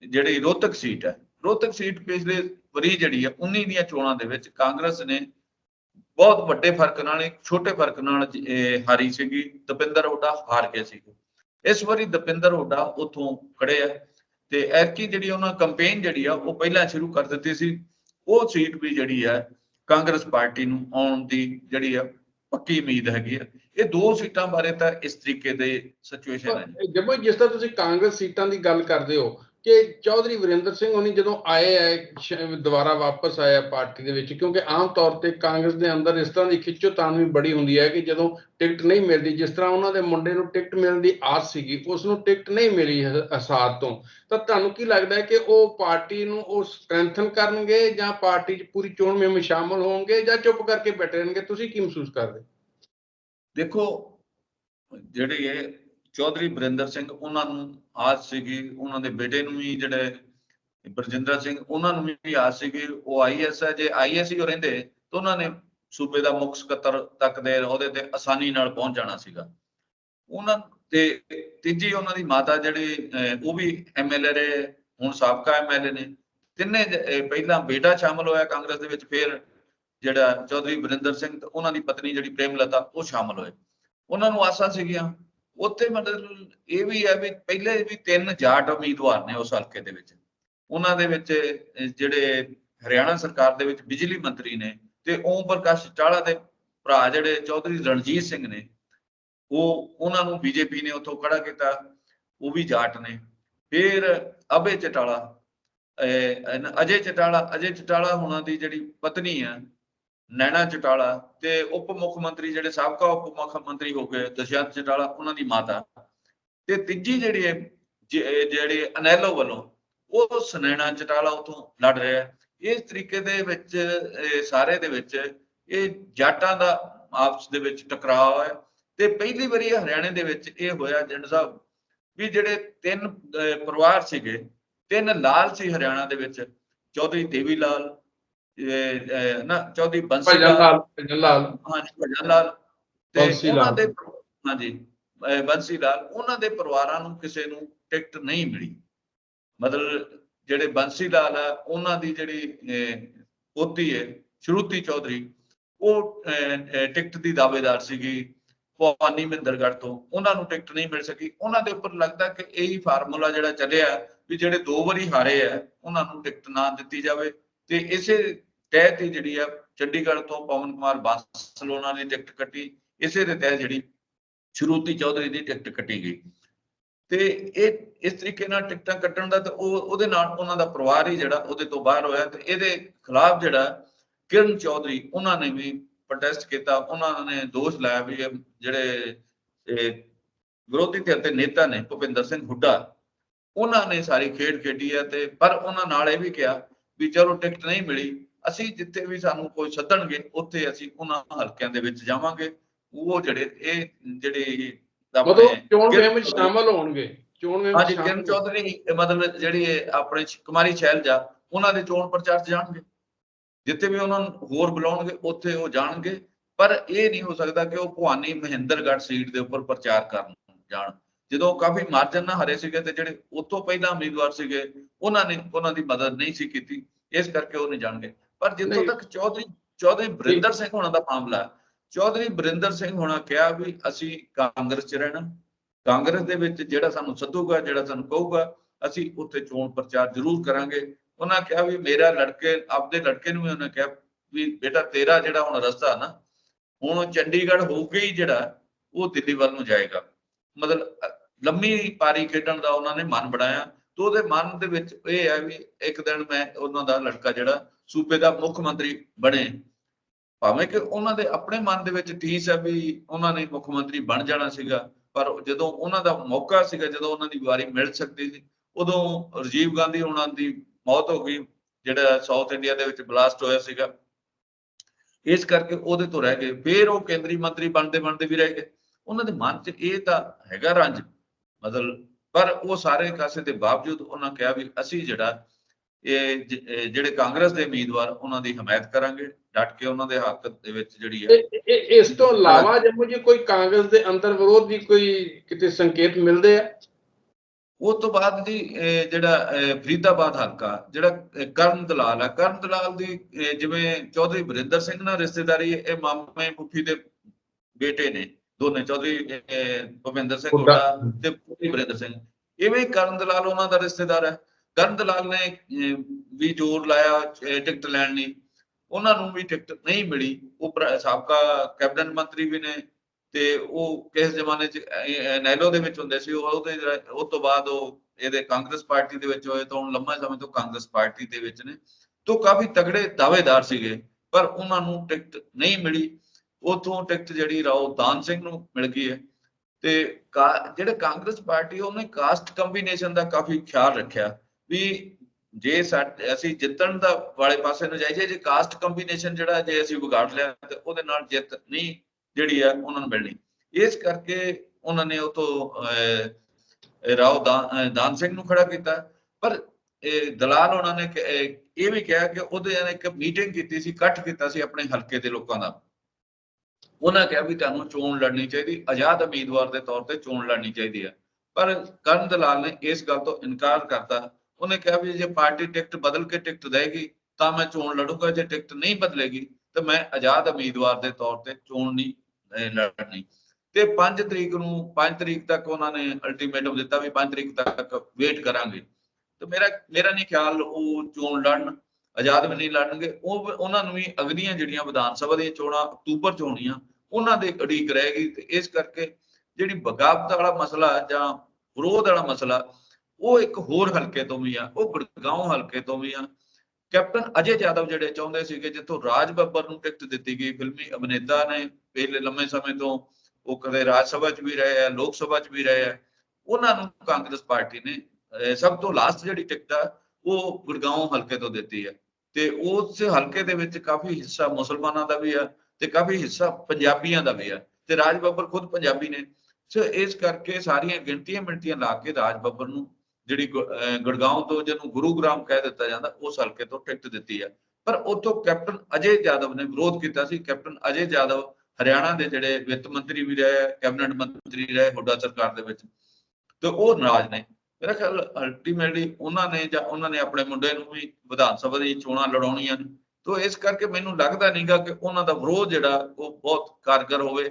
ਜਿਹੜੀ ਰੋਹਤਕ ਸੀਟ ਹੈ ਰੋਹਤਕ ਸੀਟ ਪਿਛਲੇ ਵਾਰੀ ਜਿਹੜੀ ਹੈ 19 ਦੀਆਂ ਚੋਣਾਂ ਦੇ ਵਿੱਚ ਕਾਂਗਰਸ ਨੇ ਬਹੁਤ ਵੱਡੇ ਫ਼ਰਕ ਨਾਲ ਇੱਕ ਛੋਟੇ ਫ਼ਰਕ ਨਾਲ ਹਾਰੀ ਸੀਗੀ ਦਪਿੰਦਰ ਹੁੱਡਾ ਹਾਰ ਗਿਆ ਸੀ ਇਸ ਵਾਰੀ ਦਪਿੰਦਰ ਹੁੱਡਾ ਉੱਥੋਂ ਖੜੇ ਆ ਤੇ ਐਤਕੀ ਜਿਹੜੀ ਉਹਨਾਂ ਕੰਪੇਨ ਜਿਹੜੀ ਆ ਉਹ ਪਹਿਲਾਂ ਸ਼ੁਰੂ ਕਰ ਦਿੱਤੀ ਸੀ। ਉਹ ਸੀਟ ਵੀ ਜਿਹੜੀ ਹੈ ਕਾਂਗਰਸ ਪਾਰਟੀ ਨੂੰ ਆਉਣ ਦੀ ਜਿਹੜੀ ਆ ਪੱਕੀ ਉਮੀਦ ਹੈਗੀ ਆ। ਇਹ ਦੋ ਸੀਟਾਂ ਬਾਰੇ ਤਾਂ ਇਸ ਤਰੀਕੇ ਦੇ ਸਿਚੁਏਸ਼ਨ ਹੈ ਜਦੋਂ ਜਿਸ ਤਰ੍ਹਾਂ ਤੁਸੀਂ ਕਾਂਗਰਸ ਸੀਟਾਂ ਦੀ ਗੱਲ ਕਰਦੇ ਹੋ ਕਿ ਚੌਧਰੀ ਵਰਿੰਦਰ ਸਿੰਘ ਹੋਣੀ ਜਦੋਂ ਆਏ ਆ ਦੁਬਾਰਾ ਵਾਪਸ ਆਇਆ ਪਾਰਟੀ ਦੇ ਵਿੱਚ, ਕਿਉਂਕਿ ਆਮ ਤੌਰ ਤੇ ਕਾਂਗਰਸ ਦੇ ਅੰਦਰ ਇਸ ਤਰ੍ਹਾਂ ਦੀ ਖਿੱਚੋਤਾਣ ਵੀ ਬੜੀ ਹੁੰਦੀ ਹੈ ਕਿ ਜਦੋਂ ਟਿਕਟ ਨਹੀਂ ਮਿਲਦੀ, ਜਿਸ ਤਰ੍ਹਾਂ ਉਹਨਾਂ ਦੇ ਮੁੰਡੇ ਨੂੰ ਟਿਕਟ ਮਿਲਣ ਦੀ ਆਸ ਸੀਗੀ, ਉਸ ਨੂੰ ਟਿਕਟ ਨਹੀਂ ਮਿਲੀ ਅਸਾਦ ਤੋਂ। ਤਾਂ ਤੁਹਾਨੂੰ ਕੀ ਲੱਗਦਾ ਹੈ ਕਿ ਉਹ ਪਾਰਟੀ ਨੂੰ ਉਹ ਸਟਰੈਂਥਨ ਕਰਨਗੇ ਜਾਂ ਪਾਰਟੀ 'ਚ ਪੂਰੀ ਚੋਣ ਮੁਹਿੰਮ ਸ਼ਾਮਲ ਹੋਣਗੇ ਜਾਂ ਚੁੱਪ ਕਰਕੇ ਬੈਠੇ ਰਹਿਣਗੇ? ਤੁਸੀਂ ਕੀ ਮਹਿਸੂਸ ਕਰਦੇ? ਦੇਖੋ, ਜਿਹੜੇ ਚੌਧਰੀ ਬਰਿੰਦਰ ਸਿੰਘ, ਉਹਨਾਂ ਨੂੰ ਆਸ ਸੀਗੀ, ਉਹਨਾਂ ਦੇ ਬੇਟੇ ਨੂੰ ਵੀ ਜਿਹੜੇ ਬਰਜਿੰਦਰ ਸਿੰਘ, ਉਹਨਾਂ ਨੂੰ ਵੀ ਆਸ ਸੀਗੀ, ਉਹ ਆਈਐਸ ਹੈ ਜੇ ਆਈਐਸ ਹੀ ਉਹ ਰਹਿੰਦੇ, ਤਾਂ ਉਹਨਾਂ ਨੇ ਸੂਬੇ ਦਾ ਮੁੱਖ ਸਕੱਤਰ ਤੱਕ ਦੇ ਅਹੁਦੇ ਤੇ ਆਸਾਨੀ ਨਾਲ ਪਹੁੰਚ ਜਾਣਾ ਸੀਗਾ। ਉਹਨਾਂ ਤੇ ਤੀਜੀ ਉਹਨਾਂ ਦੀ ਮਾਤਾ ਜਿਹੜੀ ਉਹ ਵੀ ਐਮਐਲਏ ਰਹੇ, ਹੁਣ ਸਾਬਕਾ ਐਮਐਲਏ ਨੇ। ਤਿੰਨੇ ਪਹਿਲਾਂ ਬੇਟਾ ਸ਼ਾਮਲ ਹੋਇਆ ਕਾਂਗਰਸ ਦੇ ਵਿੱਚ, ਫਿਰ ਜਿਹੜਾ ਚੌਧਰੀ ਬਰਿੰਦਰ ਸਿੰਘ ਤੇ ਉਹਨਾਂ ਦੀ ਪਤਨੀ ਜਿਹੜੀ ਪ੍ਰੇਮਲਤਾ, ਉਹ ਸ਼ਾਮਲ ਹੋਏ। ਉਹਨਾਂ ਨੂੰ ਆਸਾਂ ਸੀਗੀਆਂ ਉੱਥੇ ਮਤਲਬ ਇਹ ਵੀ ਹੈ ਵੀ ਪਹਿਲੇ ਵੀ ਤਿੰਨ ਜਾਟ ਉਮੀਦਵਾਰ ਨੇ ਉਸ ਹਲਕੇ ਦੇ ਵਿੱਚ। ਉਹਨਾਂ ਦੇ ਵਿੱਚ ਜਿਹੜੇ ਹਰਿਆਣਾ ਸਰਕਾਰ ਦੇ ਵਿੱਚ ਬਿਜਲੀ ਮੰਤਰੀ ਨੇ ਤੇ ਓਮ ਪ੍ਰਕਾਸ਼ ਚਾਹਲਾ ਦੇ ਭਰਾ ਜਿਹੜੇ ਚੌਧਰੀ ਰਣਜੀਤ ਸਿੰਘ ਨੇ ਉਹ ਉਹਨਾਂ ਨੂੰ ਬੀਜੇਪੀ ਨੇ ਉੱਥੋਂ ਖੜਾ ਕੀਤਾ ਉਹ ਵੀ ਜਾਟ ਨੇ। ਫਿਰ ਅਬੇ ਚਟਾਲਾ ਅਹ, ਅਜੇ ਚਟਾਲਾ ਅਜੇ ਚਟਾਲਾ ਉਹਨਾਂ ਦੀ ਜਿਹੜੀ ਪਤਨੀ ਆ ਨੈਣਾ ਚਟਾਲਾ ਤੇ ਉਪ ਮੁੱਖ ਮੰਤਰੀ ਜਿਹੜੇ ਸਾਬਕਾ ਉਪ ਮੁੱਖ ਮੰਤਰੀ ਹੋ ਗਏ ਦਸ਼ਰਥ ਚਟਾਲਾ, ਉਹਨਾਂ ਦੀ ਮਾਤਾ। ਤੇ ਤੀਜੀ ਜਿਹੜੀ ਜਿਹੜੇ ਅਨੈਲੋ ਵੱਲੋਂ ਉਹ ਸੁਨੈਣਾ ਚਟਾਲਾ ਉਥੋਂ ਲੜ ਰਿਹਾ ਹੈ। ਇਸ ਤਰੀਕੇ ਦੇ ਵਿੱਚ ਸਾਰੇ ਦੇ ਵਿੱਚ, ਇਹ ਜਾਟਾਂ ਦਾ ਆਪਸ ਦੇ ਵਿੱਚ ਟਕਰਾਅ ਹੈ। ਤੇ ਪਹਿਲੀ ਵਾਰੀ ਹਰਿਆਣੇ ਦੇ ਵਿੱਚ ਇਹ ਹੋਇਆ ਜੰਡ ਸਾਹਿਬ, ਵੀ ਜਿਹੜੇ ਤਿੰਨ ਪਰਿਵਾਰ ਸੀਗੇ, ਤਿੰਨ ਲਾਲ ਸੀ ਹਰਿਆਣਾ ਦੇ ਵਿੱਚ, ਚੌਧਰੀ ਦੇਵੀ ਲਾਲ ਨਾ ਚੌਧਰੀ ਬੰਸੀ ਲਾਲ। ਲਾਲ ਭਜਨ ਲਾਲ। ਹਾਂਜੀ ਭਜਨ ਲਾਲ। ਤੇ ਉਹਨਾਂ। ਦੇ ਹਾਂਜੀ ਬੰਸੀ ਲਾਲ ਉਹਨਾਂ ਦੇ ਪਰਿਵਾਰਾਂ ਨੂੰ ਕਿਸੇ ਨੂੰ ਟਿਕਟ ਨਹੀਂ ਮਿਲੀ। ਮਤਲਬ ਜਿਹੜੇ ਬੰਸੀ ਲਾਲ ਆ ਉਹਨਾਂ ਦੀ ਜਿਹੜੀ ਪੋਤੀ ਹੈ ਸ਼ਰੂਤੀ ਚੌਧਰੀ ਉਹ ਟਿਕਟ ਦੀ ਦਾਅਵੇਦਾਰ ਸੀਗੀ ਭਵਾਨੀ ਮਹਿੰਦਰਗੜ੍ਹ ਤੋਂ। ਉਹਨਾਂ ਨੂੰ ਟਿਕਟ ਨਹੀਂ ਮਿਲ ਸਕੀ। ਉਹਨਾਂ ਦੇ ਉੱਪਰ ਲੱਗਦਾ ਕਿ ਇਹੀ ਫਾਰਮੂਲਾ ਜਿਹੜਾ ਚੱਲਿਆ ਵੀ ਜਿਹੜੇ ਦੋ ਵਾਰੀ ਹਾਰੇ ਆ ਉਹਨਾਂ ਨੂੰ ਟਿਕਟ ਨਾ ਦਿੱਤੀ ਜਾਵੇ। ਤੇ ਇਸੇ ਤਹਿਤ ਹੀ ਜਿਹੜੀ ਆ ਚੰਡੀਗੜ੍ਹ ਤੋਂ ਪਵਨ ਕੁਮਾਰ ਬਾਂਸਲ ਉਹਨਾਂ ਨੇ ਟਿਕਟ ਕੱਟੀ, ਇਸੇ ਦੇ ਤਹਿਤ ਜਿਹੜੀ ਸ਼ਰੂਤੀ ਚੌਧਰੀ ਦੀ ਟਿਕਟ ਕੱਟੀ ਗਈ। ਤੇ ਇਹ ਇਸ ਤਰੀਕੇ ਨਾਲ ਟਿਕਟਾਂ ਕੱਟਣ ਦਾ ਤੇ ਉਹ ਉਹਦੇ ਨਾਲ ਉਹਨਾਂ ਦਾ ਪਰਿਵਾਰ ਹੀ ਜਿਹੜਾ ਉਹਦੇ ਤੋਂ ਬਾਹਰ ਹੋਇਆ ਤੇ ਇਹਦੇ ਖਿਲਾਫ ਜਿਹੜਾ ਕਿਰਨ ਚੌਧਰੀ ਉਹਨਾਂ ਨੇ ਵੀ ਪ੍ਰੋਟੈਸਟ ਕੀਤਾ, ਉਹਨਾਂ ਨੇ ਦੋਸ਼ ਲਾਇਆ ਵੀ ਇਹ ਜਿਹੜੇ ਵਿਰੋਧੀ ਧਿਰ ਦੇ ਨੇਤਾ ਨੇ ਭੁਪਿੰਦਰ ਸਿੰਘ ਹੁੱਡਾ, ਉਹਨਾਂ ਨੇ ਸਾਰੀ ਖੇਡ ਖੇਡੀ ਹੈ ਤੇ ਪਰ ਉਹਨਾਂ ਨਾਲ ਇਹ ਵੀ ਕਿਹਾ ਵੀ ਚਲੋ ਟਿਕਟ ਨਹੀਂ ਮਿਲੀ ਅਸੀਂ ਜਿੱਥੇ ਵੀ ਸਾਨੂੰ ਕੋਈ ਸੱਦਣਗੇ ਉੱਥੇ ਅਸੀਂ ਉਹਨਾਂ ਹਲਕਿਆਂ ਦੇ ਵਿੱਚ ਜਾਵਾਂਗੇ। ਉਹ ਜਿਹੜੇ ਇਹ ਜਿਹੜੇ ਮਤਲਬ ਚੋਣ ਮੁਹਿੰਮ ਵਿੱਚ ਸ਼ਾਮਲ ਹੋਣਗੇ। ਚੋਣ ਮੁਹਿੰਮ ਹਾਂਜੀ ਕਿਰਨ ਚੌਧਰੀ ਮਤਲਬ ਜਿਹੜੀ ਆਪਣੇ ਕੁਮਾਰੀ ਸ਼ੈਲਜਾ ਉਹਨਾਂ ਦੇ ਚੋਣ ਪ੍ਰਚਾਰ 'ਚ ਜਾਣਗੇ। ਜਿੱਥੇ ਵੀ ਉਹਨਾਂ ਨੂੰ ਹੋਰ ਬੁਲਾਉਣਗੇ ਉੱਥੇ ਉਹ ਜਾਣਗੇ। ਪਰ ਇਹ ਨਹੀਂ ਹੋ ਸਕਦਾ ਕਿ ਉਹ ਭਵਾਨੀ ਮਹਿੰਦਰਗੜ੍ਹ ਸੀਟ ਦੇ ਉੱਪਰ ਪ੍ਰਚਾਰ ਕਰਨ ਜਾਣ। ਜਦੋਂ ਕਾਫੀ ਮਾਰਜਨ ਨਾਲ ਹਰੇ ਸੀਗੇ ਤੇ ਜਿਹੜੇ ਉਤੋਂ ਪਹਿਲਾਂ ਉਮੀਦਵਾਰ ਸੀਗੇ ਉਹਨਾਂ ਨੇ ਉਹਨਾਂ ਦੀ ਮਦਦ ਨਹੀਂ ਸੀ ਕੀਤੀ ਇਸ ਕਰਕੇ ਉਹ ਨਹੀਂ ਜਾਣਗੇ। ਪਰ ਜਿੱਥੋਂ। ਤੱਕ ਚੌਧਰੀ ਚੌਧਰੀ ਬਰਿੰਦਰ ਸਿੰਘ ਹੋਣਾ ਦਾ ਮਾਮਲਾ ਚੌਧਰੀ ਬਰਿੰਦਰ ਸਿੰਘ ਹੋਣਾ ਕਿਹਾ ਵੀ ਅਸੀਂ ਕਾਂਗਰਸ 'ਚ ਰਹਿਣਾ ਕਾਂਗਰਸ ਦੇ ਵਿੱਚ ਜਿਹੜਾ ਸਾਨੂੰ ਸੱਦੂਗਾ ਜਿਹੜਾ ਸਾਨੂੰ ਕਹੂਗਾ ਅਸੀਂ ਉੱਥੇ ਚੋਣ ਪ੍ਰਚਾਰ ਜ਼ਰੂਰ ਕਰਾਂਗੇ। ਉਹਨਾਂ ਕਿਹਾ ਵੀ ਮੇਰਾ ਲੜਕੇ ਆਪਦੇ ਲੜਕੇ ਨੂੰ ਵੀ ਉਹਨਾਂ ਕਿਹਾ ਵੀ ਬੇਟਾ ਤੇਰਾ ਜਿਹੜਾ ਹੁਣ ਰਸਤਾ ਨਾ ਹੁਣ ਚੰਡੀਗੜ੍ਹ ਹੋ ਕੇ ਹੀ ਜਿਹੜਾ ਉਹ ਦਿੱਲੀ ਵੱਲ ਨੂੰ ਜਾਏਗਾ। ਮਤਲਬ ਲੰਮੀ ਪਾਰੀ ਖੇਡਣ ਦਾ ਉਹਨਾਂ ਨੇ ਮਨ ਬਣਾਇਆ ਤੇ ਉਹਦੇ ਮਨ ਦੇ ਵਿੱਚ ਇਹ ਹੈ ਵੀ ਇੱਕ ਦਿਨ ਮੈਂ ਉਹਨਾਂ ਦਾ ਲੜਕਾ ਜਿਹੜਾ ਸੂਬੇ ਦਾ ਮੁੱਖ ਮੰਤਰੀ ਬਣੇ। ਭਾਵੇਂ ਕਿ ਉਹਨਾਂ ਦੇ ਆਪਣੇ ਮਨ ਦੇ ਵਿੱਚ ਠੀਸ ਹੈ ਵੀ ਉਹਨਾਂ ਨੇ ਮੁੱਖ ਮੰਤਰੀ ਬਣ ਜਾਣਾ ਸੀਗਾ, ਪਰ ਜਦੋਂ ਉਹਨਾਂ ਦਾ ਮੌਕਾ ਸੀਗਾ, ਜਦੋਂ ਉਹਨਾਂ ਦੀ ਵਾਰੀ ਮਿਲ ਸਕਦੀ ਸੀ, ਉਦੋਂ ਰਾਜੀਵ ਗਾਂਧੀ ਉਹਨਾਂ ਦੀ ਮੌਤ ਹੋ ਗਈ, ਜਿਹੜਾ ਸਾਊਥ ਇੰਡੀਆ ਦੇ ਵਿੱਚ ਬਲਾਸਟ ਹੋਇਆ ਸੀਗਾ। ਇਸ ਕਰਕੇ ਉਹਦੇ ਤੋਂ ਰਹਿ ਗਏ। ਫਿਰ ਉਹ ਕੇਂਦਰੀ ਮੰਤਰੀ ਬਣਦੇ ਬਣਦੇ ਵੀ ਰਹਿ ਗਏ। ਉਹਨਾਂ ਦੇ ਮਨ 'ਚ ਇਹ ਤਾਂ ਹੈਗਾ ਰੰਜ ਮਤਲਬ ਪਰ ਉਹ ਸਾਰੇ ਕਾਸੇ ਦੇ ਬਾਵਜੂਦ ਉਹਨਾਂ ਕਿਹਾ ਵੀ ਅਸੀਂ ਜਿਹੜਾ ਇਹ ਜਿਹੜੇ ਕਾਂਗਰਸ ਦੇ ਉਮੀਦਵਾਰ ਉਹਨਾਂ ਦੀ ਹਮਾਇਤ ਕਰਾਂਗੇ ਡਟ ਕੇ ਉਹਨਾਂ ਦੇ ਹੱਕ ਦੇ ਵਿੱਚ ਜਿਹੜੀ ਹੈ। ਇਸ ਤੋਂ ਇਲਾਵਾ ਜੇ ਜੀ ਕੋਈ ਕਾਂਗਰਸ ਦੇ ਅੰਦਰ ਵਿਰੋਧ ਦੀ ਕੋਈ ਕਿਤੇ ਸੰਕੇਤ ਮਿਲਦੇ ਆ? ਉਸ ਤੋਂ ਬਾਅਦ ਜੀ ਜਿਹੜਾ ਫਰੀਦਾਬਾਦ ਹਲਕਾ ਜਿਹੜਾ ਕਰਨ ਦਲਾਲ ਹੈ ਕਰਨ ਦਲਾਲ ਦੀ ਜਿਵੇਂ ਚੌਧਰੀ ਬਰਿੰਦਰ ਸਿੰਘ ਨਾਲ ਰਿਸ਼ਤੇਦਾਰੀ ਇਹ ਮਾਮੇ ਮੁਖੀ ਦੇ ਬੇਟੇ ਨੇ। ਦੋਨੇ ਚੌਧਰੀ ਅਹ, ਭੁਪਿੰਦਰ ਸਿੰਘ ਹੁੱਡਾ। ਤੇ ਪੁੱਤਰੀ ਬਰਿੰਦਰ ਸਿੰਘ। ਇਵੇਂ ਕਰਨ ਦਲਾਲ ਉਹਨਾਂ ਦਾ ਰਿਸ਼ਤੇਦਾਰ ਹੈ। ਕਰਨ ਦਲਾਲ ਨੇ ਵੀ ਜ਼ੋਰ ਲਾਇਆ ਟਿਕਟ ਲੈਣ ਲਈ। ਉਹਨਾਂ ਨੂੰ ਵੀ ਟਿਕਟ ਨਹੀਂ ਮਿਲੀ। ਉਹ ਪ੍ਰ- ਸਾਬਕਾ ਕੈਬਨਿਟ ਮੰਤਰੀ ਵੀ ਨੇ ਤੇ ਉਹ ਕਿਸ ਜ਼ਮਾਨੇ ਚ ਨੈਲੋ ਦੇ ਵਿੱਚ ਹੁੰਦੇ ਸੀ। ਉਹ ਉਹਦੇ ਉਹ ਤੋਂ ਬਾਅਦ ਉਹ ਇਹਦੇ ਕਾਂਗਰਸ ਪਾਰਟੀ ਦੇ ਵਿੱਚ ਹੋਏ ਤਾਂ ਹੁਣ ਲੰਮਾ ਸਮੇਂ ਤੋਂ ਕਾਂਗਰਸ ਪਾਰਟੀ ਦੇ ਵਿੱਚ ਨੇ। ਤੋਂ ਕਾਫੀ ਤਗੜੇ ਦਾਅਵੇਦਾਰ ਸੀਗੇ ਪਰ ਉਹਨਾਂ ਨੂੰ ਟਿਕਟ ਨਹੀਂ ਮਿਲੀ। ਉਥੋਂ ਟਿਕਟ ਜਿਹੜੀ ਰਾਓ ਦਾਨ ਸਿੰਘ ਨੂੰ ਮਿਲ ਗਈ ਹੈ। ਤੇ ਕਾ- ਜਿਹੜੇ ਕਾਂਗਰਸ ਪਾਰਟੀ ਉਹਨੇ ਕਾਸਟ ਕੰਬੀਨੇਸ਼ਨ ਦਾ ਕਾਫੀ ਖਿਆਲ ਰੱਖਿਆ ਵੀ ਜੇ ਸਾਡੇ ਅਸੀਂ ਜਿੱਤਣ ਦਾ ਵਾਲੇ ਪਾਸੇ ਨੂੰ ਜਾਈਏ, ਜੇ ਕਾਸਟ ਕੰਬੀਨੇਸ਼ਨ ਜਿਹੜਾ ਜੇ ਅਸੀਂ ਵਿਗਾੜ ਲਿਆ, ਤੇ ਉਹਦੇ ਨਾਲ ਜਿੱਤ ਨਹੀਂ ਜਿਹੜੀ ਆ ਉਹਨਾਂ ਨੂੰ ਮਿਲਣੀ। ਇਸ ਕਰਕੇ ਉਹਨਾਂ ਨੇ ਉਹ ਤੋਂ ਰਾਓ ਦਾਨ ਦਾਨ ਸਿੰਘ ਨੂੰ ਖੜਾ ਕੀਤਾ। ਪਰ ਇਹ ਦਲਾਲ ਉਹਨਾਂ ਨੇ ਇਹ ਵੀ ਕਿਹਾ ਕਿ ਉਹਦੇ ਨੇ ਇੱਕ ਮੀਟਿੰਗ ਕੀਤੀ ਸੀ, ਇਕੱਠ ਕੀਤਾ ਸੀ ਆਪਣੇ ਹਲਕੇ ਦੇ ਲੋਕਾਂ ਦਾ ਉਹਨਾਂ ਕਿਹਾ ਵੀ ਤੁਹਾਨੂੰ ਚੋਣ ਲੜਨੀ ਚਾਹੀਦੀ, ਆਜ਼ਾਦ ਉਮੀਦਵਾਰ ਦੇ ਤੌਰ ਤੇ ਚੋਣ ਲੜਨੀ ਚਾਹੀਦੀ ਹੈ। ਪਰ ਕਰਨ ਦਲਾਲ ਨੇ ਇਸ ਗੱਲ ਤੋਂ ਇਨਕਾਰ ਕਰਤਾ। ਉਹਨੇ ਕਿਹਾ ਵੀ ਜੇ ਪਾਰਟੀ ਟਿਕਟ ਬਦਲ ਕੇ ਟਿਕਟ ਦੇਗੀ ਤਾਂ ਮੈਂ ਚੋਣ ਲੜੂੰਗਾ। ਜੇ ਟਿਕਟ ਨਹੀਂ ਬਦਲੇਗੀ, ਤਾਂ ਮੈਂ ਆਜ਼ਾਦ ਉਮੀਦਵਾਰ ਦੇ ਤੌਰ ਤੇ ਚੋਣ ਨਹੀਂ ਲੜਨੀ। ਤੇ 5 ਤਰੀਕ ਨੂੰ 5 ਤਰੀਕ ਤੱਕ ਉਹਨਾਂ ਨੇ ਅਲਟੀਮੇਟਮ ਦਿੱਤਾ ਵੀ 5 ਤਰੀਕ ਤੱਕ ਵੇਟ ਕਰਾਂਗੇ। ਤੇ ਮੇਰਾ ਮੇਰਾ ਨਹੀਂ ਖਿਆਲ ਉਹ ਚੋਣ ਲੜਨ, ਆਜ਼ਾਦ ਵੀ ਨਹੀਂ ਲੜਨਗੇ। ਉਹ, ਉਹਨਾਂ ਨੂੰ ਵੀ ਅਗਲੀਆਂ ਜਿਹੜੀਆਂ ਵਿਧਾਨ ਸਭਾ ਦੀਆਂ ਚੋਣਾਂ ਅਕਤੂਬਰ ਚ ਹੋਣੀਆਂ ਉਹਨਾਂ ਦੇ ਅੜੀਕ ਰਹੇਗੀ ਤੇ ਇਸ ਕਰਕੇ ਜਿਹੜੀ ਬਗਾਵਤ ਵਾਲਾ ਮਸਲਾ ਜਾਂ ਵਿਰੋਧ ਵਾਲਾ ਮਸਲਾ, ਉਹ ਇੱਕ ਹੋਰ ਹਲਕੇ ਤੋਂ ਵੀ ਆ, ਉਹ ਗੁੜਗਾਉਂ ਹਲਕੇ ਤੋਂ ਵੀ ਆ। ਕੈਪਟਨ ਅਜੇ ਯਾਦਵ ਜਿਹੜੇ ਚਾਹੁੰਦੇ ਸੀਗੇ, ਜਿੱਥੋਂ ਰਾਜ ਬੱਬਰ ਨੂੰ ਟਿਕਟ ਦਿੱਤੀ ਗਈ, ਫਿਲਮੀ ਅਭਿਨੇਤਾ ਨੇ ਪਹਿਲੇ ਲੰਮੇ ਸਮੇਂ ਤੋਂ ਉਹ ਕਦੇ ਰਾਜ ਸਭਾ 'ਚ ਵੀ ਰਹੇ ਆ, ਲੋਕ ਸਭਾ 'ਚ ਵੀ ਰਹੇ ਆ, ਉਹਨਾਂ ਨੂੰ ਕਾਂਗਰਸ ਪਾਰਟੀ ਨੇ ਸਭ ਤੋਂ ਲਾਸਟ ਜਿਹੜੀ ਟਿਕਟ ਆ, ਉਹ ਗੁੜਗਾਉਂ ਹਲਕੇ ਤੋਂ ਦਿੱਤੀ ਹੈ ਤੇ ਉਸ ਹਲਕੇ ਦੇ ਵਿੱਚ ਕਾਫੀ ਹਿੱਸਾ ਮੁਸਲਮਾਨਾਂ ਦਾ ਵੀ ਆ ਤੇ ਕਾਫੀ ਹਿੱਸਾ ਪੰਜਾਬੀਆਂ ਦਾ ਵੀ ਹੈ ਤੇ ਰਾਜ ਬੱਬਰ ਖੁਦ ਪੰਜਾਬੀ ਨੇ। ਸੋ ਇਸ ਕਰਕੇ ਸਾਰੀਆਂ ਗਿਣਤੀਆਂ ਮਿੰਟੀਆਂ ਲਾ ਕੇ ਰਾਜ ਬੱਬਰ ਨੂੰ ਜਿਹੜੀ ਗੁ- ਤੋਂ ਜਿਹਨੂੰ ਗੁਰੂਗ੍ਰਾਮ ਕਹਿ ਦਿੱਤਾ ਜਾਂਦਾ ਉਸ ਹਲਕੇ ਤੋਂ ਟਿਕਟ ਦਿੱਤੀ ਹੈ। ਪਰ ਉਤੋਂ ਕੈਪਟਨ ਅਜੇ ਯਾਦਵ ਨੇ ਵਿਰੋਧ ਕੀਤਾ ਸੀ। ਕੈਪਟਨ ਅਜੇ ਯਾਦਵ ਹਰਿਆਣਾ ਦੇ ਜਿਹੜੇ ਵਿੱਤ ਮੰਤਰੀ ਵੀ ਰਹੇ, ਕੈਬਨਿਟ ਮੰਤਰੀ ਰਹੇ, ਹੁੱਡਾ ਸਰਕਾਰ ਦੇ ਵਿੱਚ, ਤੇ ਉਹ ਨਾਰਾਜ਼ ਨੇ। ਮੇਰਾ ਖਿਆਲ ਅਲਟੀਮੇਟਲੀ ਉਹਨਾਂ ਨੇ ਜਾਂ ਉਹਨਾਂ ਨੇ ਆਪਣੇ ਮੁੰਡੇ ਨੂੰ ਵੀ ਵਿਧਾਨ ਸਭਾ ਦੀ ਚੋਣਾਂ ਲੜਾਉਣੀਆਂ ਨੇ। ਤੋ ਇਸ ਕਰਕੇ ਮੈਨੂੰ ਲੱਗਦਾ ਨਹੀਂਗਾ ਕਿ ਉਹਨਾਂ ਦਾ ਵਿਰੋਧ ਜਿਹੜਾ ਉਹ ਬਹੁਤ ਕਾਰਗਰ ਹੋਵੇ।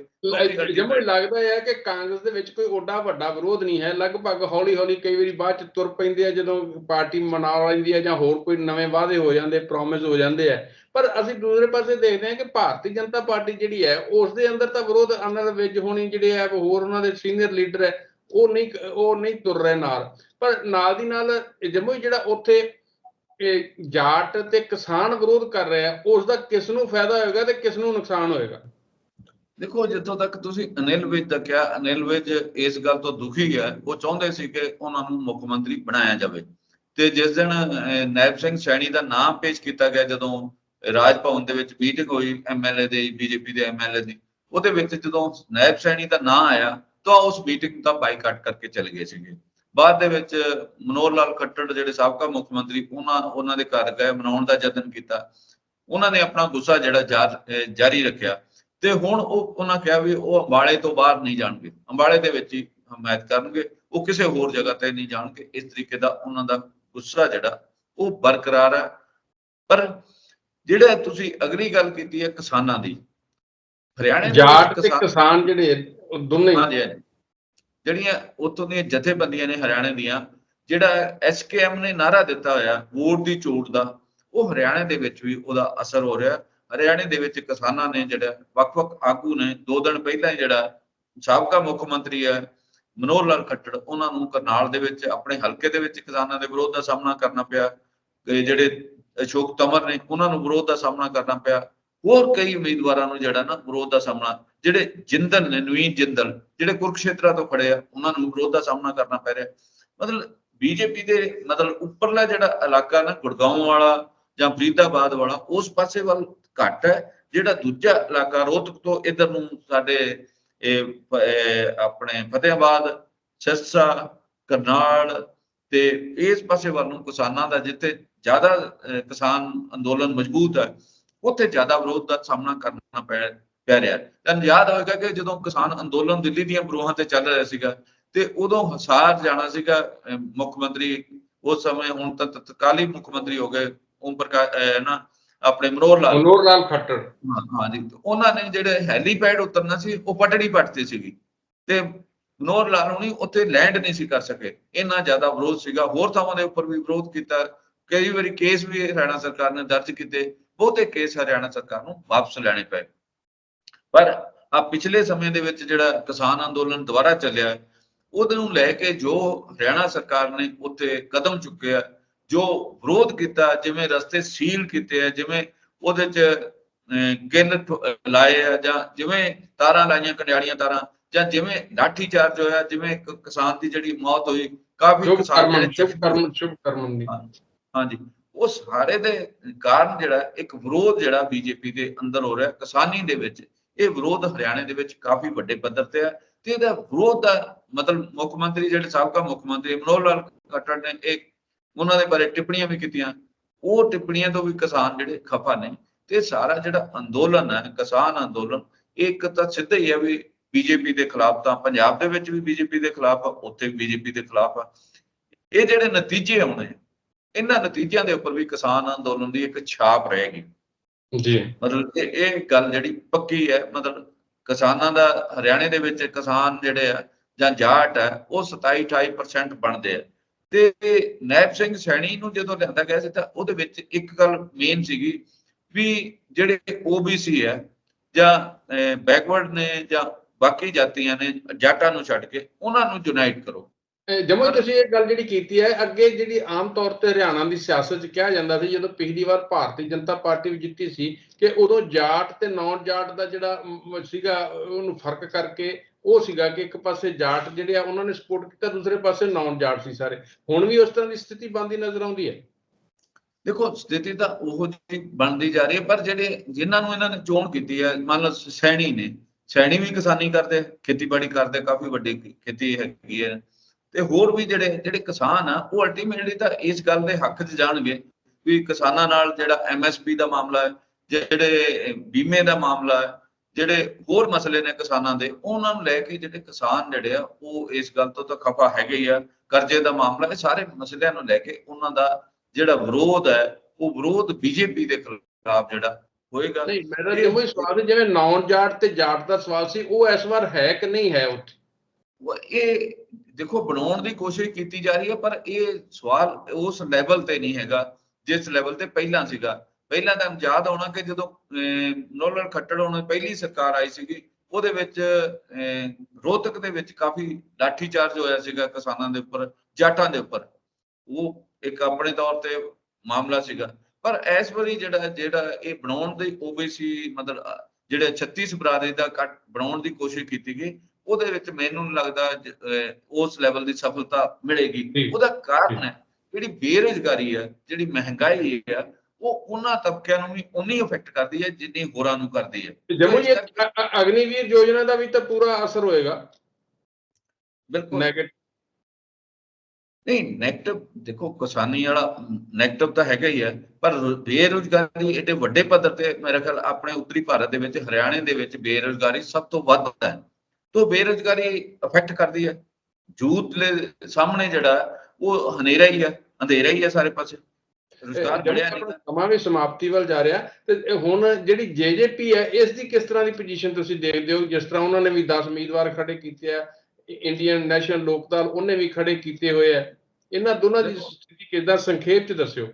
ਜਮੇ ਲੱਗਦਾ ਹੈ ਕਿ ਕਾਂਗਰਸ ਦੇ ਵਿੱਚ ਕੋਈ ਓਡਾ ਵੱਡਾ ਵਿਰੋਧ ਨਹੀਂ ਹੈ। ਲਗਭਗ ਹੌਲੀ ਹੌਲੀ ਕਈ ਵਾਰੀ ਬਾਅਦ ਚ ਤੁਰ ਪੈਂਦੇ ਆ ਜਦੋਂ ਪਾਰਟੀ ਮਨਾ ਲੈਂਦੀ ਹੈ ਜਾਂ ਹੋਰ ਕੋਈ ਨਵੇਂ ਵਾਅਦੇ ਹੋ ਜਾਂਦੇ ਪ੍ਰੋਮਿਸ ਹੋ ਜਾਂਦੇ ਆ। ਪਰ ਅਸੀਂ ਦੂਸਰੇ ਪਾਸੇ ਦੇਖਦੇ ਹਾਂ ਕਿ ਭਾਰਤੀ ਜਨਤਾ ਪਾਰਟੀ ਜਿਹੜੀ ਹੈ ਉਸ ਦੇ ਅੰਦਰ ਤਾਂ ਵਿਰੋਧ ਅੰਦਰ ਵਿੱਚ ਹੋਣੀ ਜਿਹੜੇ ਆ ਹੋਰ ਉਹਨਾਂ ਦੇ ਸੀਨੀਅਰ ਲੀਡਰ ਹੈ ਉਹ ਨਹੀਂ ਉਹ ਨਹੀਂ ਤੁਰ ਰਹੇ ਨਾਲ। ਪਰ ਨਾਲ ਦੀ ਨਾਲ ਜੰਮੂ ਜਿਹੜਾ ਉੱਥੇ ਜਾਟ ਤੇ ਕਿਸਾਨ ਵਿਰੋਧ ਕਰ ਰਿਹਾ ਉਸ ਦਾ ਕਿਸ ਨੂੰ ਫਾਇਦਾ ਹੋਏਗਾ ਤੇ ਕਿਸ ਨੂੰ ਨੁਕਸਾਨ ਹੋਏਗਾ? ਦੇਖੋ, ਜਿੱਥੋਂ ਤੱਕ ਤੁਸੀਂ ਅਨਿਲ ਵਿਜ ਦਾ ਕਿਹਾ ਅਨਿਲ ਵਿਜ ਇਸ ਗੱਲ ਤੋਂ ਦੁਖੀ ਹੈ, ਉਹ ਚਾਹੁੰਦੇ ਸੀ ਕਿ ਉਹਨਾਂ ਨੂੰ ਮੁੱਖ ਮੰਤਰੀ ਬਣਾਇਆ ਜਾਵੇ। ਤੇ ਜਿਸ ਦਿਨ ਨਾਇਬ ਸਿੰਘ ਸੈਣੀ ਦਾ ਨਾਮ ਪੇਸ਼ ਕੀਤਾ ਗਿਆ, ਜਦੋਂ ਰਾਜ ਭਵਨ ਦੇ ਵਿੱਚ ਮੀਟਿੰਗ ਹੋਈ ਐਮਐਲਏ ਦੇ ਬੀਜੇਪੀ ਦੇ ਐਮਐਲਏ ਦੀ, ਉਹਦੇ ਵਿੱਚ ਜਦੋਂ ਨਾਇਬ ਸੈਣੀ ਦਾ ਨਾਮ ਆਇਆ, ਤਾਂ ਉਸ ਮੀਟਿੰਗ ਦਾ ਬਾਈਕਾਟ ਕਰਕੇ ਚਲੇ ਗਏ ਸੀਗੇ। ਬਾਅਦ ਦੇ ਵਿੱਚ ਮਨੋਹਰ ਲਾਲ ਖੱਟੜ ਜਿਹੜੇ ਸਾਬਕਾ ਮੁੱਖ ਮੰਤਰੀ ਉਹਨਾਂ ਉਹਨਾਂ ਦੇ ਘਰ ਗਏ ਮਨਾਉਣ ਦਾ ਯਤਨ ਕੀਤਾ। ਉਹਨਾਂ ਨੇ ਆਪਣਾ ਗੁੱਸਾ ਜਿਹੜਾ ਜਾਰ- ਰੱਖਿਆ। ਤੇ ਹੁਣ ਉਹ ਉਹਨਾਂ ਕਿਹਾ ਵੀ ਉਹ ਅੰਬਾਲੇ ਤੋਂ ਬਾਹਰ ਨਹੀਂ ਜਾਣਗੇ। ਅੰਬਾਲੇ ਦੇ ਵਿੱਚ ਹੀ ਹਮਾਇਤ ਕਰਨਗੇ। ਉਹ ਕਿਸੇ ਹੋਰ ਜਗ੍ਹਾ ਤੇ ਨਹੀਂ ਜਾਣਗੇ। ਇਸ ਤਰੀਕੇ ਦਾ ਉਹਨਾਂ ਦਾ ਗੁੱਸਾ ਜਿਹੜਾ ਉਹ ਬਰਕਰਾਰ ਹੈ ਪਰ ਜਿਹੜਾ ਤੁਸੀਂ ਅਗਲੀ ਗੱਲ ਕੀਤੀ ਹੈ ਕਿਸਾਨਾਂ ਦੀ ਹਰਿਆਣੇ ਦੇ ਕਿਸਾਨ- ਜਿਹੜੇ ਦੋਨੇ ਹੀ ਹਾਂਜੀ ਹਾਂਜੀ। ਜਿਹੜੀਆਂ ਉੱਥੋਂ ਦੀਆਂ ਜਥੇਬੰਦੀਆਂ ਨੇ ਹਰਿਆਣੇ ਦੀਆਂ, ਜਿਹੜਾ ਐਸਕੇਐਮ ਨੇ ਨਾਰਾ ਦਿੱਤਾ ਹੋਇਆ ਵੋਟ ਦੀ ਚੋਟ ਦਾ, ਉਹ ਹਰਿਆਣੇ ਦੇ ਵਿੱਚ ਵੀ ਉਹਦਾ ਅਸਰ ਹੋ ਰਿਹਾ। ਹਰਿਆਣੇ ਦੇ ਵਿੱਚ ਕਿਸਾਨਾਂ ਨੇ ਜਿਹੜਾ ਵੱਖ-ਵੱਖ ਆਗੂ ਨੇ, ਦੋ ਦਿਨ ਪਹਿਲਾਂ ਹੀ ਜਿਹੜਾ ਸਾਬਕਾ ਮੁੱਖ ਮੰਤਰੀ ਹੈ ਮਨੋਹਰ ਲਾਲ ਖੱਟੜ, ਉਹਨਾਂ ਨੂੰ ਕਰਨਾਲ ਦੇ ਵਿੱਚ ਆਪਣੇ ਹਲਕੇ ਦੇ ਵਿੱਚ ਕਿਸਾਨਾਂ ਦੇ ਵਿਰੋਧ ਦਾ ਸਾਹਮਣਾ ਕਰਨਾ ਪਿਆ। ਜਿਹੜੇ ਅਸ਼ੋਕ ਤਮਰ ਨੇ, ਉਹਨਾਂ ਨੂੰ ਵਿਰੋਧ ਦਾ ਸਾਹਮਣਾ ਕਰਨਾ ਪਿਆ। ਹੋਰ ਕਈ ਉਮੀਦਵਾਰਾਂ ਨੂੰ ਜਿਹੜਾ ਨਾ ਵਿਰੋਧ ਦਾ ਸਾਹਮਣਾ, ਜਿਹੜੇ ਜਿੰਦਲ ਨੇ, ਨਵੀਨ ਜਿੰਦਲ, ਜਿਹੜੇ ਕੁਰਕਸ਼ੇਤਰਾ ਤੋਂ ਖੜੇ ਆ, ਉਹਨਾਂ ਨੂੰ ਵਿਰੋਧ ਦਾ ਸਾਹਮਣਾ ਕਰਨਾ ਪੈ ਰਿਹਾ। ਮਤਲਬ ਬੀਜੇਪੀ ਦੇ ਮਤਲਬ ਉੱਪਰਲਾ ਜਿਹੜਾ ਇਲਾਕਾ ਨਾ, ਗੁੜਗਾਉਂ ਵਾਲਾ ਜਾਂ ਫਰੀਦਾਬਾਦ ਵਾਲਾ, ਉਸ ਪਾਸੇ ਵੱਲ ਘੱਟ ਹੈ। ਜਿਹੜਾ ਦੂਜਾ ਇਲਾਕਾ, ਰੋਹਤਕ ਤੋਂ ਇਧਰ ਨੂੰ ਸਾਡੇ ਇਹ ਆਪਣੇ ਫਤਿਹਾਬਾਦ, ਸਿਰਸਾ, ਕਰਨਾਲ ਤੇ ਇਸ ਪਾਸੇ ਵੱਲ ਨੂੰ ਕਿਸਾਨਾਂ ਦਾ, ਜਿੱਥੇ ਜ਼ਿਆਦਾ ਕਿਸਾਨ ਅੰਦੋਲਨ ਮਜ਼ਬੂਤ ਹੈ ਉੱਥੇ ਜ਼ਿਆਦਾ ਵਿਰੋਧ ਦਾ ਸਾਹਮਣਾ ਕਰਨਾ ਪੈ ਪੈ ਰਿਹਾ। ਤੁਹਾਨੂੰ ਯਾਦ ਹੋਵੇਗਾ ਕਿ ਜਦੋਂ ਕਿਸਾਨ ਅੰਦੋਲਨ ਦਿੱਲੀ ਦੀਆਂ ਬਰੂਹਾਂ ਤੇ ਚੱਲ ਰਿਹਾ ਸੀਗਾ ਤੇ ਉਦੋਂ ਹਸਾਰ ਜਾਣਾ ਸੀਗਾ ਮੁੱਖ ਮੰਤਰੀ ਉਸ ਸਮੇਂ ਹੁਣ ਤਾਂ ਤਤਕਾਲੀ ਮੁੱਖ ਮੰਤਰੀ ਹੋ ਗਏ ਓਮ ਪ੍ਰਕਾਸ਼ ਨਾ ਆਪਣੇ ਮਨੋਹਰ ਲਾਲ। ਮਨੋਹਰ ਲਾਲ ਖੱਟੜ। ਹਾਂ ਹਾਂਜੀ ਤੇ ਉਹਨਾਂ ਨੇ ਜਿਹੜੇ ਹੈਲੀਪੈਡ ਉਤਰਨਾ ਸੀ ਉਹ ਪਟੜੀ ਪੱਟਦੀ ਸੀਗੀ। ਤੇ ਮਨੋਹਰ ਲਾਲ ਹੁਣੀ ਉੱਥੇ ਲੈਂਡ ਨਹੀਂ ਸੀ ਕਰ ਸਕੇ। ਇੰਨਾ ਜ਼ਿਆਦਾ ਵਿਰੋਧ ਸੀਗਾ। ਹੋਰ ਥਾਵਾਂ ਦੇ ਉੱਪਰ ਵੀ ਵਿਰੋਧ ਕੀਤਾ। ਕਈ ਵਾਰੀ ਕੇਸ ਵੀ ਹਰਿਆਣਾ ਸਰਕਾਰ ਨੇ ਦਰਜ ਕੀਤੇ। ਬਹੁਤੇ ਕੇਸ ਹਰਿਆਣਾ ਸਰਕਾਰ ਨੂੰ ਵਾਪਸ ਲੈਣੇ ਪਏ। ਪਰ ਆ ਪਿਛਲੇ ਸਮੇਂ ਦੇ ਵਿੱਚ ਜਿਹੜਾ ਕਿਸਾਨ ਅੰਦੋਲਨ ਦੁਬਾਰਾ ਚੱਲਿਆ ਉਹਦੇ ਨੂੰ ਲੈ ਕੇ ਜੋ ਹਰਿਆਣਾ ਸਰਕਾਰ ਨੇ ਉੱਥੇ ਕਦਮ ਚੁੱਕਿਆ ਜੋ ਵਿਰੋਧ ਕੀਤਾ ਜਿਵੇਂ ਰਸਤੇ ਸੀਲ ਕੀਤੇ ਆ ਜਿਵੇਂ ਉਹਦੇ ਚ ਠੁ- ਲਾਏ ਆ ਜਾਂ ਜਿਵੇਂ ਤਾਰਾਂ ਲਾਈਆਂ ਕੰਡਿਆੜੀਆਂ ਤਾਰਾਂ ਜਾਂ ਜਿਵੇਂ ਲਾਠੀ ਚਾਰਜ ਹੋਇਆ ਜਿਵੇਂ ਇੱਕ ਕਿਸਾਨ ਦੀ ਜਿਹੜੀ ਮੌਤ ਹੋਈ ਕਾਫੀ ਕਿਸਾਨ ਜਿਹੜੇ ਸ਼ੁਭ ਕਰਮਨ ਸ਼ੁਭ ਕਰਮਨ ਦੀ। ਹਾਂਜੀ। ਉਹ ਸਾਰੇ ਦੇ ਕਾਰਨ ਜਿਹੜਾ, ਇੱਕ ਵਿਰੋਧ ਜਿਹੜਾ ਬੀਜੇਪੀ ਦੇ ਅੰਦਰ ਹੋ ਰਿਹਾ, ਕਿਸਾਨੀ ਦੇ ਵਿੱਚ, ਇਹ ਵਿਰੋਧ ਹਰਿਆਣੇ ਦੇ ਵਿੱਚ ਕਾਫੀ ਵੱਡੇ ਪੱਧਰ ਤੇ ਹੈ ਤੇ ਇਹਦਾ ਵਿਰੋਧ ਦਾ ਮਤਲਬ ਮੁੱਖ ਮੰਤਰੀ ਜਿਹੜੇ ਸਾਬਕਾ ਮੁੱਖ ਮੰਤਰੀ ਮਨੋਹਰ ਲਾਲ ਖੱਟੜ ਨੇ, ਇਹ ਉਹਨਾਂ ਦੇ ਬਾਰੇ ਟਿੱਪਣੀਆਂ ਵੀ ਕੀਤੀਆਂ। ਉਹ ਟਿੱਪਣੀਆਂ ਤੋਂ ਵੀ ਕਿਸਾਨ ਜਿਹੜੇ ਖਫਾ ਨੇ ਤੇ ਸਾਰਾ ਜਿਹੜਾ ਅੰਦੋਲਨ ਹੈ ਕਿਸਾਨ ਅੰਦੋਲਨ, ਇਹ ਇੱਕ ਤਾਂ ਸਿੱਧਾ ਹੀ ਹੈ ਵੀ ਬੀਜੇਪੀ ਦੇ ਖਿਲਾਫ ਤਾਂ ਪੰਜਾਬ ਦੇ ਵਿੱਚ ਵੀ ਬੀਜੇਪੀ ਦੇ ਖਿਲਾਫ ਆ, ਉੱਥੇ ਵੀ ਬੀਜੇਪੀ ਦੇ ਖਿਲਾਫ ਆ। ਇਹ ਜਿਹੜੇ ਨਤੀਜੇ ਆਉਣੇ ਇਹਨਾਂ ਨਤੀਜਿਆਂ ਦੇ ਉੱਪਰ ਵੀ ਕਿਸਾਨ ਅੰਦੋਲਨ ਦੀ ਇੱਕ ਛਾਪ ਰਹੇਗੀ। ਜੀ। ਮਤਲਬ ਇਹ ਇਹ ਗੱਲ ਜਿਹੜੀ ਪੱਕੀ ਹੈ ਮਤਲਬ ਕਿਸਾਨਾਂ ਦਾ ਹਰਿਆਣੇ ਦੇ ਵਿੱਚ ਕਿਸਾਨ ਜਿਹੜੇ ਆ ਜਾਂ ਜਾਟ ਹੈ ਉਹ 27 28% ਬਣਦੇ ਆ। ਤੇ ਨੈਬ ਸਿੰਘ ਸੈਣੀ ਨੂੰ ਜਦੋਂ ਲਿਆਂਦਾ ਗਿਆ ਸੀ ਤਾਂ ਉਹਦੇ ਵਿੱਚ ਇੱਕ ਗੱਲ ਮੇਨ ਸੀਗੀ ਵੀ ਜਿਹੜੇ OBC ਹੈ ਜਾਂ ਬੈਕਵਰਡ ਨੇ ਜਾਂ ਬਾਕੀ ਜਾਤੀਆਂ ਨੇ ਜਾਟਾਂ ਨੂੰ ਛੱਡ ਕੇ ਉਹਨਾਂ ਨੂੰ ਯੂਨਾਈਟ ਕਰੋ। ਜਮੋ ਤੁਸੀਂ ਇਹ ਗੱਲ ਜਿਹੜੀ ਕੀਤੀ ਹੈ ਅੱਗੇ ਜਿਹੜੀ ਆਮ ਤੌਰ ਤੇ ਹਰਿਆਣਾ ਦੀ ਸਿਆਸਤ 'ਚ ਕਿਹਾ ਜਾਂਦਾ ਸੀ ਜਦੋਂ ਪਿਛਲੀ ਵਾਰ ਭਾਰਤੀ ਜਨਤਾ ਪਾਰਟੀ ਵੀ ਜਿੱਤੀ ਸੀ ਕਿ ਉਦੋਂ ਜਾਟ ਤੇ ਨੌਨ ਜਾਟ ਦਾ ਜਿਹੜਾ ਸੀਗਾ ਉਹਨੂੰ ਫ਼ਰਕ ਕਰਕੇ ਉਹ ਸੀਗਾ ਕਿ ਇੱਕ ਪਾਸੇ ਜਾਟ ਜਿਹੜੇ ਆ ਉਹਨਾਂ ਨੇ ਸਪੋਰਟ ਕੀਤਾ ਦੂਸਰੇ ਪਾਸੇ ਨੌਨ ਜਾਟ ਸੀ ਸਾਰੇ। ਹੁਣ ਵੀ ਉਸ ਤਰ੍ਹਾਂ ਦੀ ਸਥਿਤੀ ਬਣਦੀ ਨਜ਼ਰ ਆਉਂਦੀ ਹੈ? ਦੇਖੋ ਸਥਿਤੀ ਤਾਂ ਉਹੋ ਜਿਹੀ ਬਣਦੀ ਜਾ ਰਹੀ ਹੈ ਪਰ ਜਿਹੜੇ ਜਿਨ੍ਹਾਂ ਨੂੰ ਇਹਨਾਂ ਨੇ ਚੋਣ ਕੀਤੀ ਹੈ ਮੰਨ ਲਓ ਸੈਣੀ ਨੇ। ਸੈਣੀ ਵੀ ਕਿਸਾਨੀ ਕਰਦੇ ਖੇਤੀਬਾੜੀ ਕਰਦੇ ਕਾਫੀ ਵੱਡੀ ਖੇਤੀ ਹੈਗੀ ਹੈ। ਤੇ ਹੋਰ ਵੀ ਜਿਹੜੇ ਜਿਹੜੇ ਕਿਸਾਨ ਆ ਉਹ ਅਲਟੀਮੇਟਲੀ ਤਾਂ ਇਸ ਗੱਲ ਦੇ ਹੱਕ 'ਚ ਜਾਣਗੇ ਵੀ ਕਿਸਾਨਾਂ ਨਾਲ ਜਿਹੜਾ ਐਮਐਸਪੀ ਦਾ ਮਾਮਲਾ ਹੈ ਜਿਹੜੇ ਬੀਮੇ ਦਾ ਮਾਮਲਾ ਹੈ ਜਿਹੜੇ ਹੋਰ ਮਸਲੇ ਨੇ ਕਿਸਾਨਾਂ ਦੇ ਉਹਨਾਂ ਨੂੰ ਲੈ ਕੇ ਜਿਹੜੇ ਕਿਸਾਨ ਜਿਹੜੇ ਆ ਉਹ ਇਸ ਗੱਲ ਤੋਂ ਤਾਂ ਖਫਾ ਹੈਗੇ ਹੀ ਆ ਕਰਜ਼ੇ ਦਾ ਮਾਮਲਾ ਇਹ ਸਾਰੇ ਮਸਲਿਆਂ ਨੂੰ ਲੈ ਕੇ ਉਹਨਾਂ ਦਾ ਜਿਹੜਾ ਵਿਰੋਧ ਹੈ ਉਹ ਵਿਰੋਧ ਬੀਜੇਪੀ ਦੇ ਖਿਲਾਫ ਜਿਹੜਾ ਹੋਏਗਾ। ਨਹੀਂ ਮੇਰਾ ਤੇ ਉਹੀ ਸਵਾਲ ਜਿਵੇਂ ਨੌਨ ਜਾਟ ਤੇ ਜਾਟ ਦਾ ਸਵਾਲ ਸੀ ਉਹ ਇਸ ਵਾਰ ਹੈ ਕਿ ਨਹੀਂ ਹੈ ਉੱਥੇ? ਉਹ ਇਹ ਦੇਖੋ ਬਣਾਉਣ ਦੀ ਕੋਸ਼ਿਸ਼ ਕੀਤੀ ਜਾ ਰਹੀ ਹੈ ਪਰ ਇਹ ਸਵਾਲ ਉਸ ਲੈਵਲ ਤੇ ਨਹੀਂ ਹੈਗਾ ਜਿਸ ਲੈਵਲ ਤੇ ਪਹਿਲਾਂ ਸੀਗਾ। ਪਹਿਲਾਂ ਤਾਂ ਯਾਦ ਆਉਣਾ ਕਿ ਜਦੋਂ ਨੋਲਰ ਖੱਟੜ ਉਹਨਾਂ ਪਹਿਲੀ ਸਰਕਾਰ ਆਈ ਸੀਗੀ ਉਹਦੇ ਵਿੱਚ ਅਹ, ਦੇ ਵਿੱਚ ਕਾਫੀ ਲਾਠੀ ਚਾਰਜ ਹੋਇਆ ਸੀਗਾ ਕਿਸਾਨਾਂ ਦੇ ਉੱਪਰ ਜਾਟਾਂ ਦੇ ਉੱਪਰ। ਉਹ ਇੱਕ ਆਪਣੇ ਤੌਰ ਤੇ ਮਾਮਲਾ ਸੀਗਾ। ਪਰ ਇਸ ਵਾਰੀ ਜਿਹੜਾ ਜਿਹੜਾ ਇਹ ਬਣਾਉਣ ਦੀ ਓਬੀਸੀ ਮਤਲਬ ਜਿਹੜੇ 36 ਬਰਾਦਰੀ ਦਾ ਕੱਟ ਬਣਾਉਣ ਦੀ ਕੋਸ਼ਿਸ਼ ਕੀਤੀ ਗਈ ਉਹਦੇ ਵਿੱਚ ਮੈਨੂੰ ਲੱਗਦਾ ਉਸ ਲੈਵਲ ਦੀ ਸਫਲਤਾ ਮਿਲੇਗੀ। ਉਹਦਾ ਕਾਰਨ ਹੈ ਜਿਹੜੀ ਬੇਰੁਜ਼ਗਾਰੀ ਹੈ ਜਿਹੜੀ ਮਹਿੰਗਾਈ ਹੈ ਉਹ ਉਹਨਾਂ ਤਬਕਿਆਂ ਨੂੰ ਵੀ ਉਨੀ ਇਫੈਕਟ ਕਰਦੀ ਹੈ ਜਿੰਨੀ ਹੋਰਾਂ ਨੂੰ ਕਰਦੀ ਹੈ। ਜੰਮੂ ਜੀ ਅਗਨੀਵੀਰ ਯੋਜਨਾ ਦਾ ਵੀ ਤਾਂ ਪੂਰਾ ਅਸਰ ਹੋਏਗਾ। ਬਿਲਕੁਲ। ਨੈਗੇਟਿਵ ਨਹੀਂ ਨੈਗੇਟਿਵ ਦੇਖੋ ਕਿਸਾਨੀ ਵਾਲਾ ਨੈਗੇਟਿਵ ਤਾਂ ਹੈਗਾ ਹੀ ਹੈ ਪਰ ਬੇਰੁਜ਼ਗਾਰੀ ਏਡੇ ਵੱਡੇ ਪੱਧਰ ਤੇ ਮੇਰੇ ਖਿਆਲ ਆਪਣੇ ਉੱਤਰੀ ਭਾਰਤ ਦੇ ਵਿੱਚ ਹਰਿਆਣੇ ਦੇ ਵਿੱਚ ਬੇਰੁਜ਼ਗਾਰੀ ਸਭ ਤੋਂ ਵੱਧ ਹੈ। ਤੋਂ ਬੇਰੁਜ਼ਗਾਰੀ ਅਫੈਕਟ ਕਰਦੀ ਹੈ ਜੂਤ ਦੇ ਸਾਹਮਣੇ ਜਿਹੜਾ ਉਹ ਹਨੇਰਾ ਹੀ ਹੈ ਅੰਧੇਰਾ ਹੀ ਹੈ ਸਾਰੇ ਪਾਸੇ। ਰੁਜ਼ਗਾਰ ਮਿਲਿਆ ਨਹੀਂ ਸਮਾਂ ਵੀ ਸਮਾਪਤੀ ਵੱਲ ਜਾ ਰਿਹਾ ਤੇ ਹੁਣ ਜਿਹੜੀ ਜੇਜੇਪੀ ਹੈ ਇਸ ਦੀ ਕਿਸ ਤਰ੍ਹਾਂ ਦੀ ਪੋਜੀਸ਼ਨ ਤੁਸੀਂ ਦੇਖਦੇ ਹੋ? ਜਿਸ ਤਰ੍ਹਾਂ ਉਹਨਾਂ ਨੇ ਵੀ 10 ਉਮੀਦਵਾਰ ਖੜੇ ਕੀਤੇ ਆ ਇੰਡੀਅਨ ਨੈਸ਼ਨਲ ਲੋਕਦਲ ਉਹਨੇ ਵੀ ਖੜੇ ਕੀਤੇ ਹੋਏ ਆ। ਇਹਨਾਂ ਦੋਨਾਂ ਦੀ। ਸਥਿਤੀ ਕਿੱਦਾਂ? ਸੰਖੇਪ ਚ ਦੱਸਿਓ।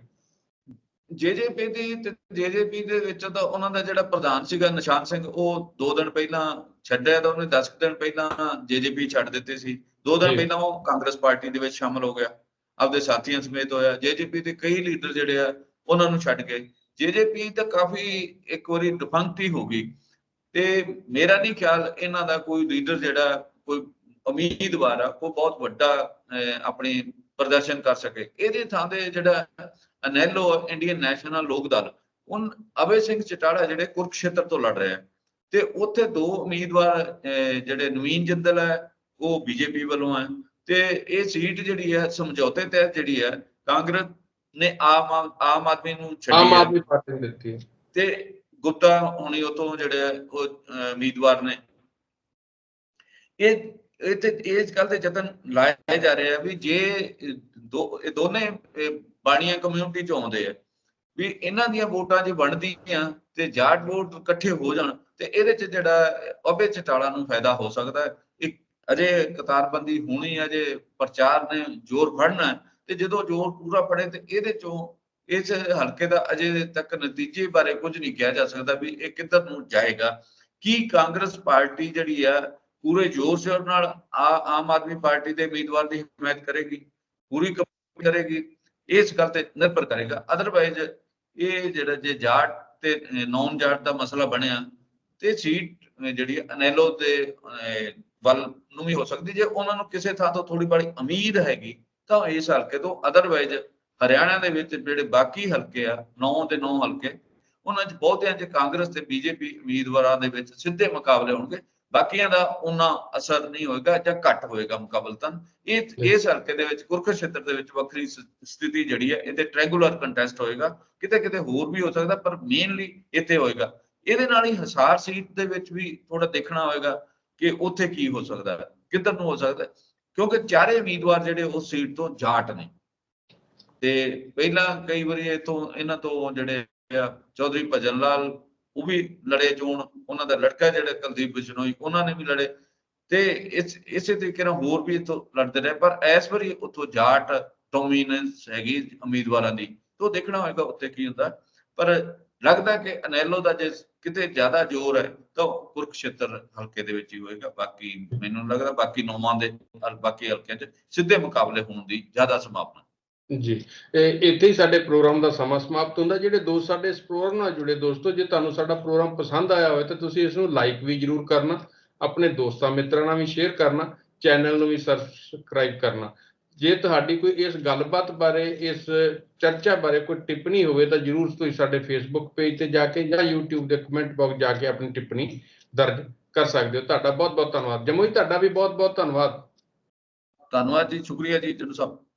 ਜੇਜੇਪੀ ਦੀ ਤੇ ਜੇਜੇਪੀ ਦੇ ਵਿੱਚ ਤਾਂ ਉਹਨਾਂ ਦਾ ਜਿਹੜਾ ਪ੍ਰਧਾਨ ਸੀਗਾ ਨਿਸ਼ਾਨ ਸਿੰਘ ਉਹ 2 ਦਿਨ ਪਹਿਲਾਂ ਛੱਡਿਆ ਤਾਂ ਉਹਨੇ 10 ਦਿਨ ਪਹਿਲਾਂ ਜੇਜੇਪੀ ਛੱਡ ਦਿੱਤੀ ਸੀ। 2 ਦਿਨ। ਪਹਿਲਾਂ ਉਹ ਕਾਂਗਰਸ ਪਾਰਟੀ ਦੇ ਵਿੱਚ ਸ਼ਾਮਲ ਹੋ ਗਿਆ। ਆਪਦੇ ਸਾਥੀਆਂ ਸਮੇਤ ਹੋਇਆ। ਜੇਜੇਪੀ ਦੇ ਕਈ ਲੀਡਰ ਜਿਹੜੇ ਆ ਉਹਨਾਂ ਨੂੰ ਛੱਡ ਗਏ। ਜੇਜੇਪੀ ਤਾਂ ਕਾਫੀ ਇੱਕ ਵਾਰੀ ਡਿਫੰਕਟ ਹੀ ਗਈ। ਤੇ ਮੇਰਾ ਨਹੀਂ ਖਿਆਲ ਇਹਨਾਂ ਦਾ ਕੋਈ ਲੀਡਰ ਜਿਹੜਾ ਕੋਈ ਉਮੀਦਵਾਰ ਆ ਉਹ ਬਹੁਤ ਵੱਡਾ ਆਪਣੀ ਪ੍ਰਦਰਸ਼ਨ ਕਰ ਸਕੇ। ਇਹਦੇ ਥਾਂ ਤੇ ਜਿਹੜਾ ਅਨੈਲੋ ਇੰਡੀਅਨ ਨੈਸ਼ਨਲ ਲੋਕ ਦਲ ਉਨ ਅਭੈ ਸਿੰਘ ਚਟਾੜਾ ਜਿਹੜੇ ਕੁਰਕਸ਼ੇਤਰ ਤੋਂ ਲੜ ਰਹੇ ਤੇ ਉੱਥੇ ਦੋ ਉਮੀਦਵਾਰ ਜਿਹੜੇ ਨਵੀਨ ਜਿੰਦਲ ਹੈ ਉਹ ਬੀਜੇਪੀ ਵੱਲੋਂ ਹੈ ਤੇ ਇਹ ਸੀਟ ਜਿਹੜੀ ਹੈ ਸਮਝੌਤੇ ਤਹਿਤ ਜਿਹੜੀ ਹੈ ਕਾਂਗਰਸ ਨੇ ਆਮ ਆਮ ਆਦਮੀ ਨੂੰ ਆਮ ਛੱਡੀ ਹੈ। ਆਦਮੀ ਪਾਰਟੀ ਨੇ ਦਿੱਤੀ ਤੇ ਗੁਪਤਾ ਹੁਣੀ ਉਤੋਂ ਜਿਹੜੇ ਉਹ ਉਮੀਦਵਾਰ ਨੇ। ਇਹ ਇਹ ਤੇ ਇਸ ਗੱਲ ਤੇ ਯਤਨ ਲਾਏ ਜਾ ਰਹੇ ਆ ਵੀ ਜੇ ਦੋ ਇਹ ਦੋਨੇ ਬਾਣੀਆਂ ਕਮਿਊਨਿਟੀ ਚ ਆਉਂਦੇ ਆ। ਵੀ ਇਹਨਾਂ ਦੀਆਂ ਵੋਟਾਂ ਜੇ ਬਣਦੀਆਂ ਤੇ ਜਾਟ ਵੋਟ ਇਕੱਠੇ ਹੋ ਜਾਣ ਤੇ ਇਹਦੇ ਚ ਜਿਹੜਾ ਅਬੇ ਚਟਾਲਾ ਨੂੰ ਫਾਇਦਾ ਹੋ ਸਕਦਾ ਹੈ। ਇੱਕ ਅਜੇ ਕਤਾਰਬੰਦੀ ਹੋਣੀ ਹੈ ਅਜੇ ਪ੍ਰਚਾਰ ਨੇ ਜ਼ੋਰ ਫੜਨਾ ਤੇ ਜਦੋਂ ਜ਼ੋਰ ਪੂਰਾ ਫੜੇ ਤੇ ਇਹਦੇ ਚੋਂ ਇਸ ਹਲਕੇ ਦਾ ਅਜੇ ਤੱਕ ਨਤੀਜੇ ਬਾਰੇ ਕੁਝ ਨਹੀਂ ਕਿਹਾ ਜਾ ਸਕਦਾ ਵੀ ਇਹ ਕਿੱਧਰ ਨੂੰ ਜਾਏਗਾ। ਕੀ ਕਾਂਗਰਸ ਪਾਰਟੀ ਜਿਹੜੀ ਆ, ਪੂਰੇ ਜ਼ੋਰ ਸ਼ੋਰ ਨਾਲ ਆਮ ਆਦਮੀ ਪਾਰਟੀ ਦੇ ਉਮੀਦਵਾਰ ਦੀ ਹਮਾਇਤ ਕਰੇਗੀ, ਪੂਰੀ ਕਰੇਗੀ ਇਸ ਗੱਲ ਤੇ ਨਿਰਭਰ ਕਰੇਗਾ। ਅਦਰਵਾਈਜ਼ ਇਹ ਜਿਹੜਾ ਜੇ ਜਾਟ ਤੇ ਨੌਨ ਜਾਟ ਦਾ ਮਸਲਾ ਬਣਿਆ, ਤੇ ਸੀਟ ਜਿਹੜੀ ਅਨੈਲੋ ਦੇ ਵੱਲ ਨੂੰ ਵੀ ਹੋ ਸਕਦੀ। ਜੇ ਉਹਨਾਂ ਨੂੰ ਕਿਸੇ ਥਾਂ ਤੋਂ ਥੋੜੀ ਬੜੀ ਉਮੀਦ ਹੈਗੀ, ਤਾਂ ਇਸ ਹਲਕੇ ਤੋਂ। ਅਦਰਵਾਈਜ਼ ਹਰਿਆਣਾ ਦੇ ਵਿੱਚ ਜਿਹੜੇ ਬਾਕੀ ਹਲਕੇ ਆ 9 ਤੇ 9 ਹਲਕੇ, ਉਹਨਾਂ 'ਚ ਬਹੁਤਿਆਂ 'ਚ ਕਾਂਗਰਸ ਤੇ ਬੀਜੇਪੀ ਉਮੀਦਵਾਰਾਂ ਦੇ ਵਿੱਚ ਸਿੱਧੇ ਮੁਕਾਬਲੇ ਹੋਣਗੇ। ਬਾਕੀਆਂ ਦਾ ਉਹਨਾਂ ਅਸਰ ਨਹੀਂ ਹੋਏਗਾ ਜਾਂ ਘੱਟ ਹੋਏਗਾ ਮੁਕਾਬਲਤਨ ਇਹ ਇਸ ਹਲਕੇ ਦੇ ਵਿੱਚ ਕੁਰਕਸ਼ੇਤਰ ਦੇ ਵਿੱਚ ਵੱਖਰੀ ਸਥਿਤੀ ਜਿਹੜੀ ਹੈ ਇਹਦੇ ਟ੍ਰੈਂਗੂਲਰ ਕੰਟੈਸਟ ਹੋਏਗਾ। ਕਿਤੇ ਕਿਤੇ ਹੋਰ ਵੀ ਹੋ ਸਕਦਾ ਪਰ ਮੇਨਲੀ ਇੱਥੇ ਹੋਏਗਾ। ਇਹਦੇ ਨਾਲ ਹੀ ਹਿਸਾਰ ਸੀਟ ਦੇ ਵਿੱਚ ਵੀ ਥੋੜਾ ਦੇਖਣਾ ਹੋਏਗਾ ਕਿ ਉੱਥੇ ਕੀ ਹੋ ਸਕਦਾ ਹੈ ਕਿੱਧਰ ਨੂੰ ਹੋ ਸਕਦਾ ਹੈ। ਕਿਉਂਕਿ ਚਾਰੇ ਉਮੀਦਵਾਰ ਜਿਹੜੇ ਉਸ ਸੀਟ ਤੋਂ ਜਾਟ ਨੇ। ਤੇ ਪਹਿਲਾਂ ਕਈ ਵਾਰੀ ਇਥੋਂ ਇਹਨਾਂ ਤੋਂ ਜਿਹੜੇ ਚੌਧਰੀ ਭਜਨ ਲਾਲ ਉਹ ਵੀ ਲੜੇ ਚੋਣ ਉਹਨਾਂ ਦਾ ਲੜਕਾ ਜਿਹੜਾ ਕੁਲਦੀਪ ਬਿਸ਼ਨੋਈ ਉਹਨਾਂ ਨੇ ਵੀ ਲੜੇ। ਤੇ ਇਸ, ਇਸੇ ਤਰੀਕੇ ਨਾਲ ਹੋਰ ਵੀ ਇਥੋਂ ਲੜਦੇ ਰਹੇ, ਪਰ ਇਸ ਵਾਰੀ ਉੱਥੋਂ ਜਾਟ ਡੋਮੀਨੈਂਸ ਹੈਗੀ ਉਮੀਦਵਾਰਾਂ ਦੀ। ਤੋਂ ਦੇਖਣਾ ਹੋਏਗਾ ਉੱਥੇ ਕੀ ਹੁੰਦਾ। ਪਰ ਲੱਗਦਾ ਕਿ ਅਨੈਲੋ ਦਾ ਜੇ ਕਿਤੇ ਜ਼ਿਆਦਾ ਜ਼ੋਰ ਹੈ, ਤਾਂ ਉਹ ਕੁਰਕਸ਼ੇਤਰ ਹਲਕੇ ਦੇ ਵਿੱਚ ਹੀ ਹੋਏਗਾ। ਬਾਕੀ ਮੈਨੂੰ ਲੱਗਦਾ, ਬਾਕੀ ਨੌਵਾਂ ਦੇ ਬਾਕੀ ਹਲਕਿਆਂ 'ਚ ਸਿੱਧੇ ਮੁਕਾਬਲੇ ਹੋਣ ਦੀ ਜ਼ਿਆਦਾ ਸੰਭਾਵਨਾ। ਜੀ। ਇੱਥੇ ਹੀ ਸਾਡੇ ਪ੍ਰੋਗਰਾਮ ਦਾ ਸਮਾਂ ਸਮਾਪਤ ਹੁੰਦਾ। ਜਿਹੜੇ ਦੋਸਤ ਸਾਡੇ ਇਸ ਪ੍ਰੋਗਰਾਮ ਨਾਲ ਜੁੜੇ ਦੋਸਤੋ, ਜੇ ਤੁਹਾਨੂੰ ਸਾਡਾ ਪ੍ਰੋਗਰਾਮ ਪਸੰਦ ਆਇਆ ਹੋਵੇ, ਤਾਂ ਤੁਸੀਂ ਇਸ ਨੂੰ ਲਾਈਕ ਵੀ ਜਰੂਰ ਕਰਨਾ, ਆਪਣੇ ਦੋਸਤਾਂ, ਮਿੱਤਰਾਂ ਨਾਲ ਵੀ ਸ਼ੇਅਰ ਕਰਨਾ ਚੈਨਲ ਨੂੰ ਵੀ ਸਬਸਕ੍ਰਾਈਬ ਕਰਨਾ। ਜੇ ਤੁਹਾਡੀ ਕੋਈ ਇਸ ਗੱਲਬਾਤ ਬਾਰੇ, ਇਸ ਚਰਚਾ ਬਾਰੇ ਕੋਈ ਟਿੱਪਣੀ ਹੋਵੇ, ਤਾਂ ਜਰੂਰ ਤੁਸੀਂ ਸਾਡੇ ਫੇਸਬੁੱਕ ਪੇਜ ਤੇ ਜਾ ਕੇ ਜਾਂ YouTube ਦੇ ਕਮੈਂਟ ਬਾਕਸ ਜਾ ਕੇ ਆਪਣੀ ਟਿੱਪਣੀ ਦਰਜ ਕਰ ਸਕਦੇ ਹੋ। ਤੁਹਾਡਾ ਬਹੁਤ ਬਹੁਤ ਧੰਨਵਾਦ। ਜਮੋਈ, ਤੁਹਾਡਾ ਵੀ ਬਹੁਤ ਬਹੁਤ ਧੰਨਵਾਦ। ਧੰਨਵਾਦ ਜੀ। ਸ਼ੁਕਰੀਆ ਜੀ ਜੱਟੂ ਸਾਹਿਬ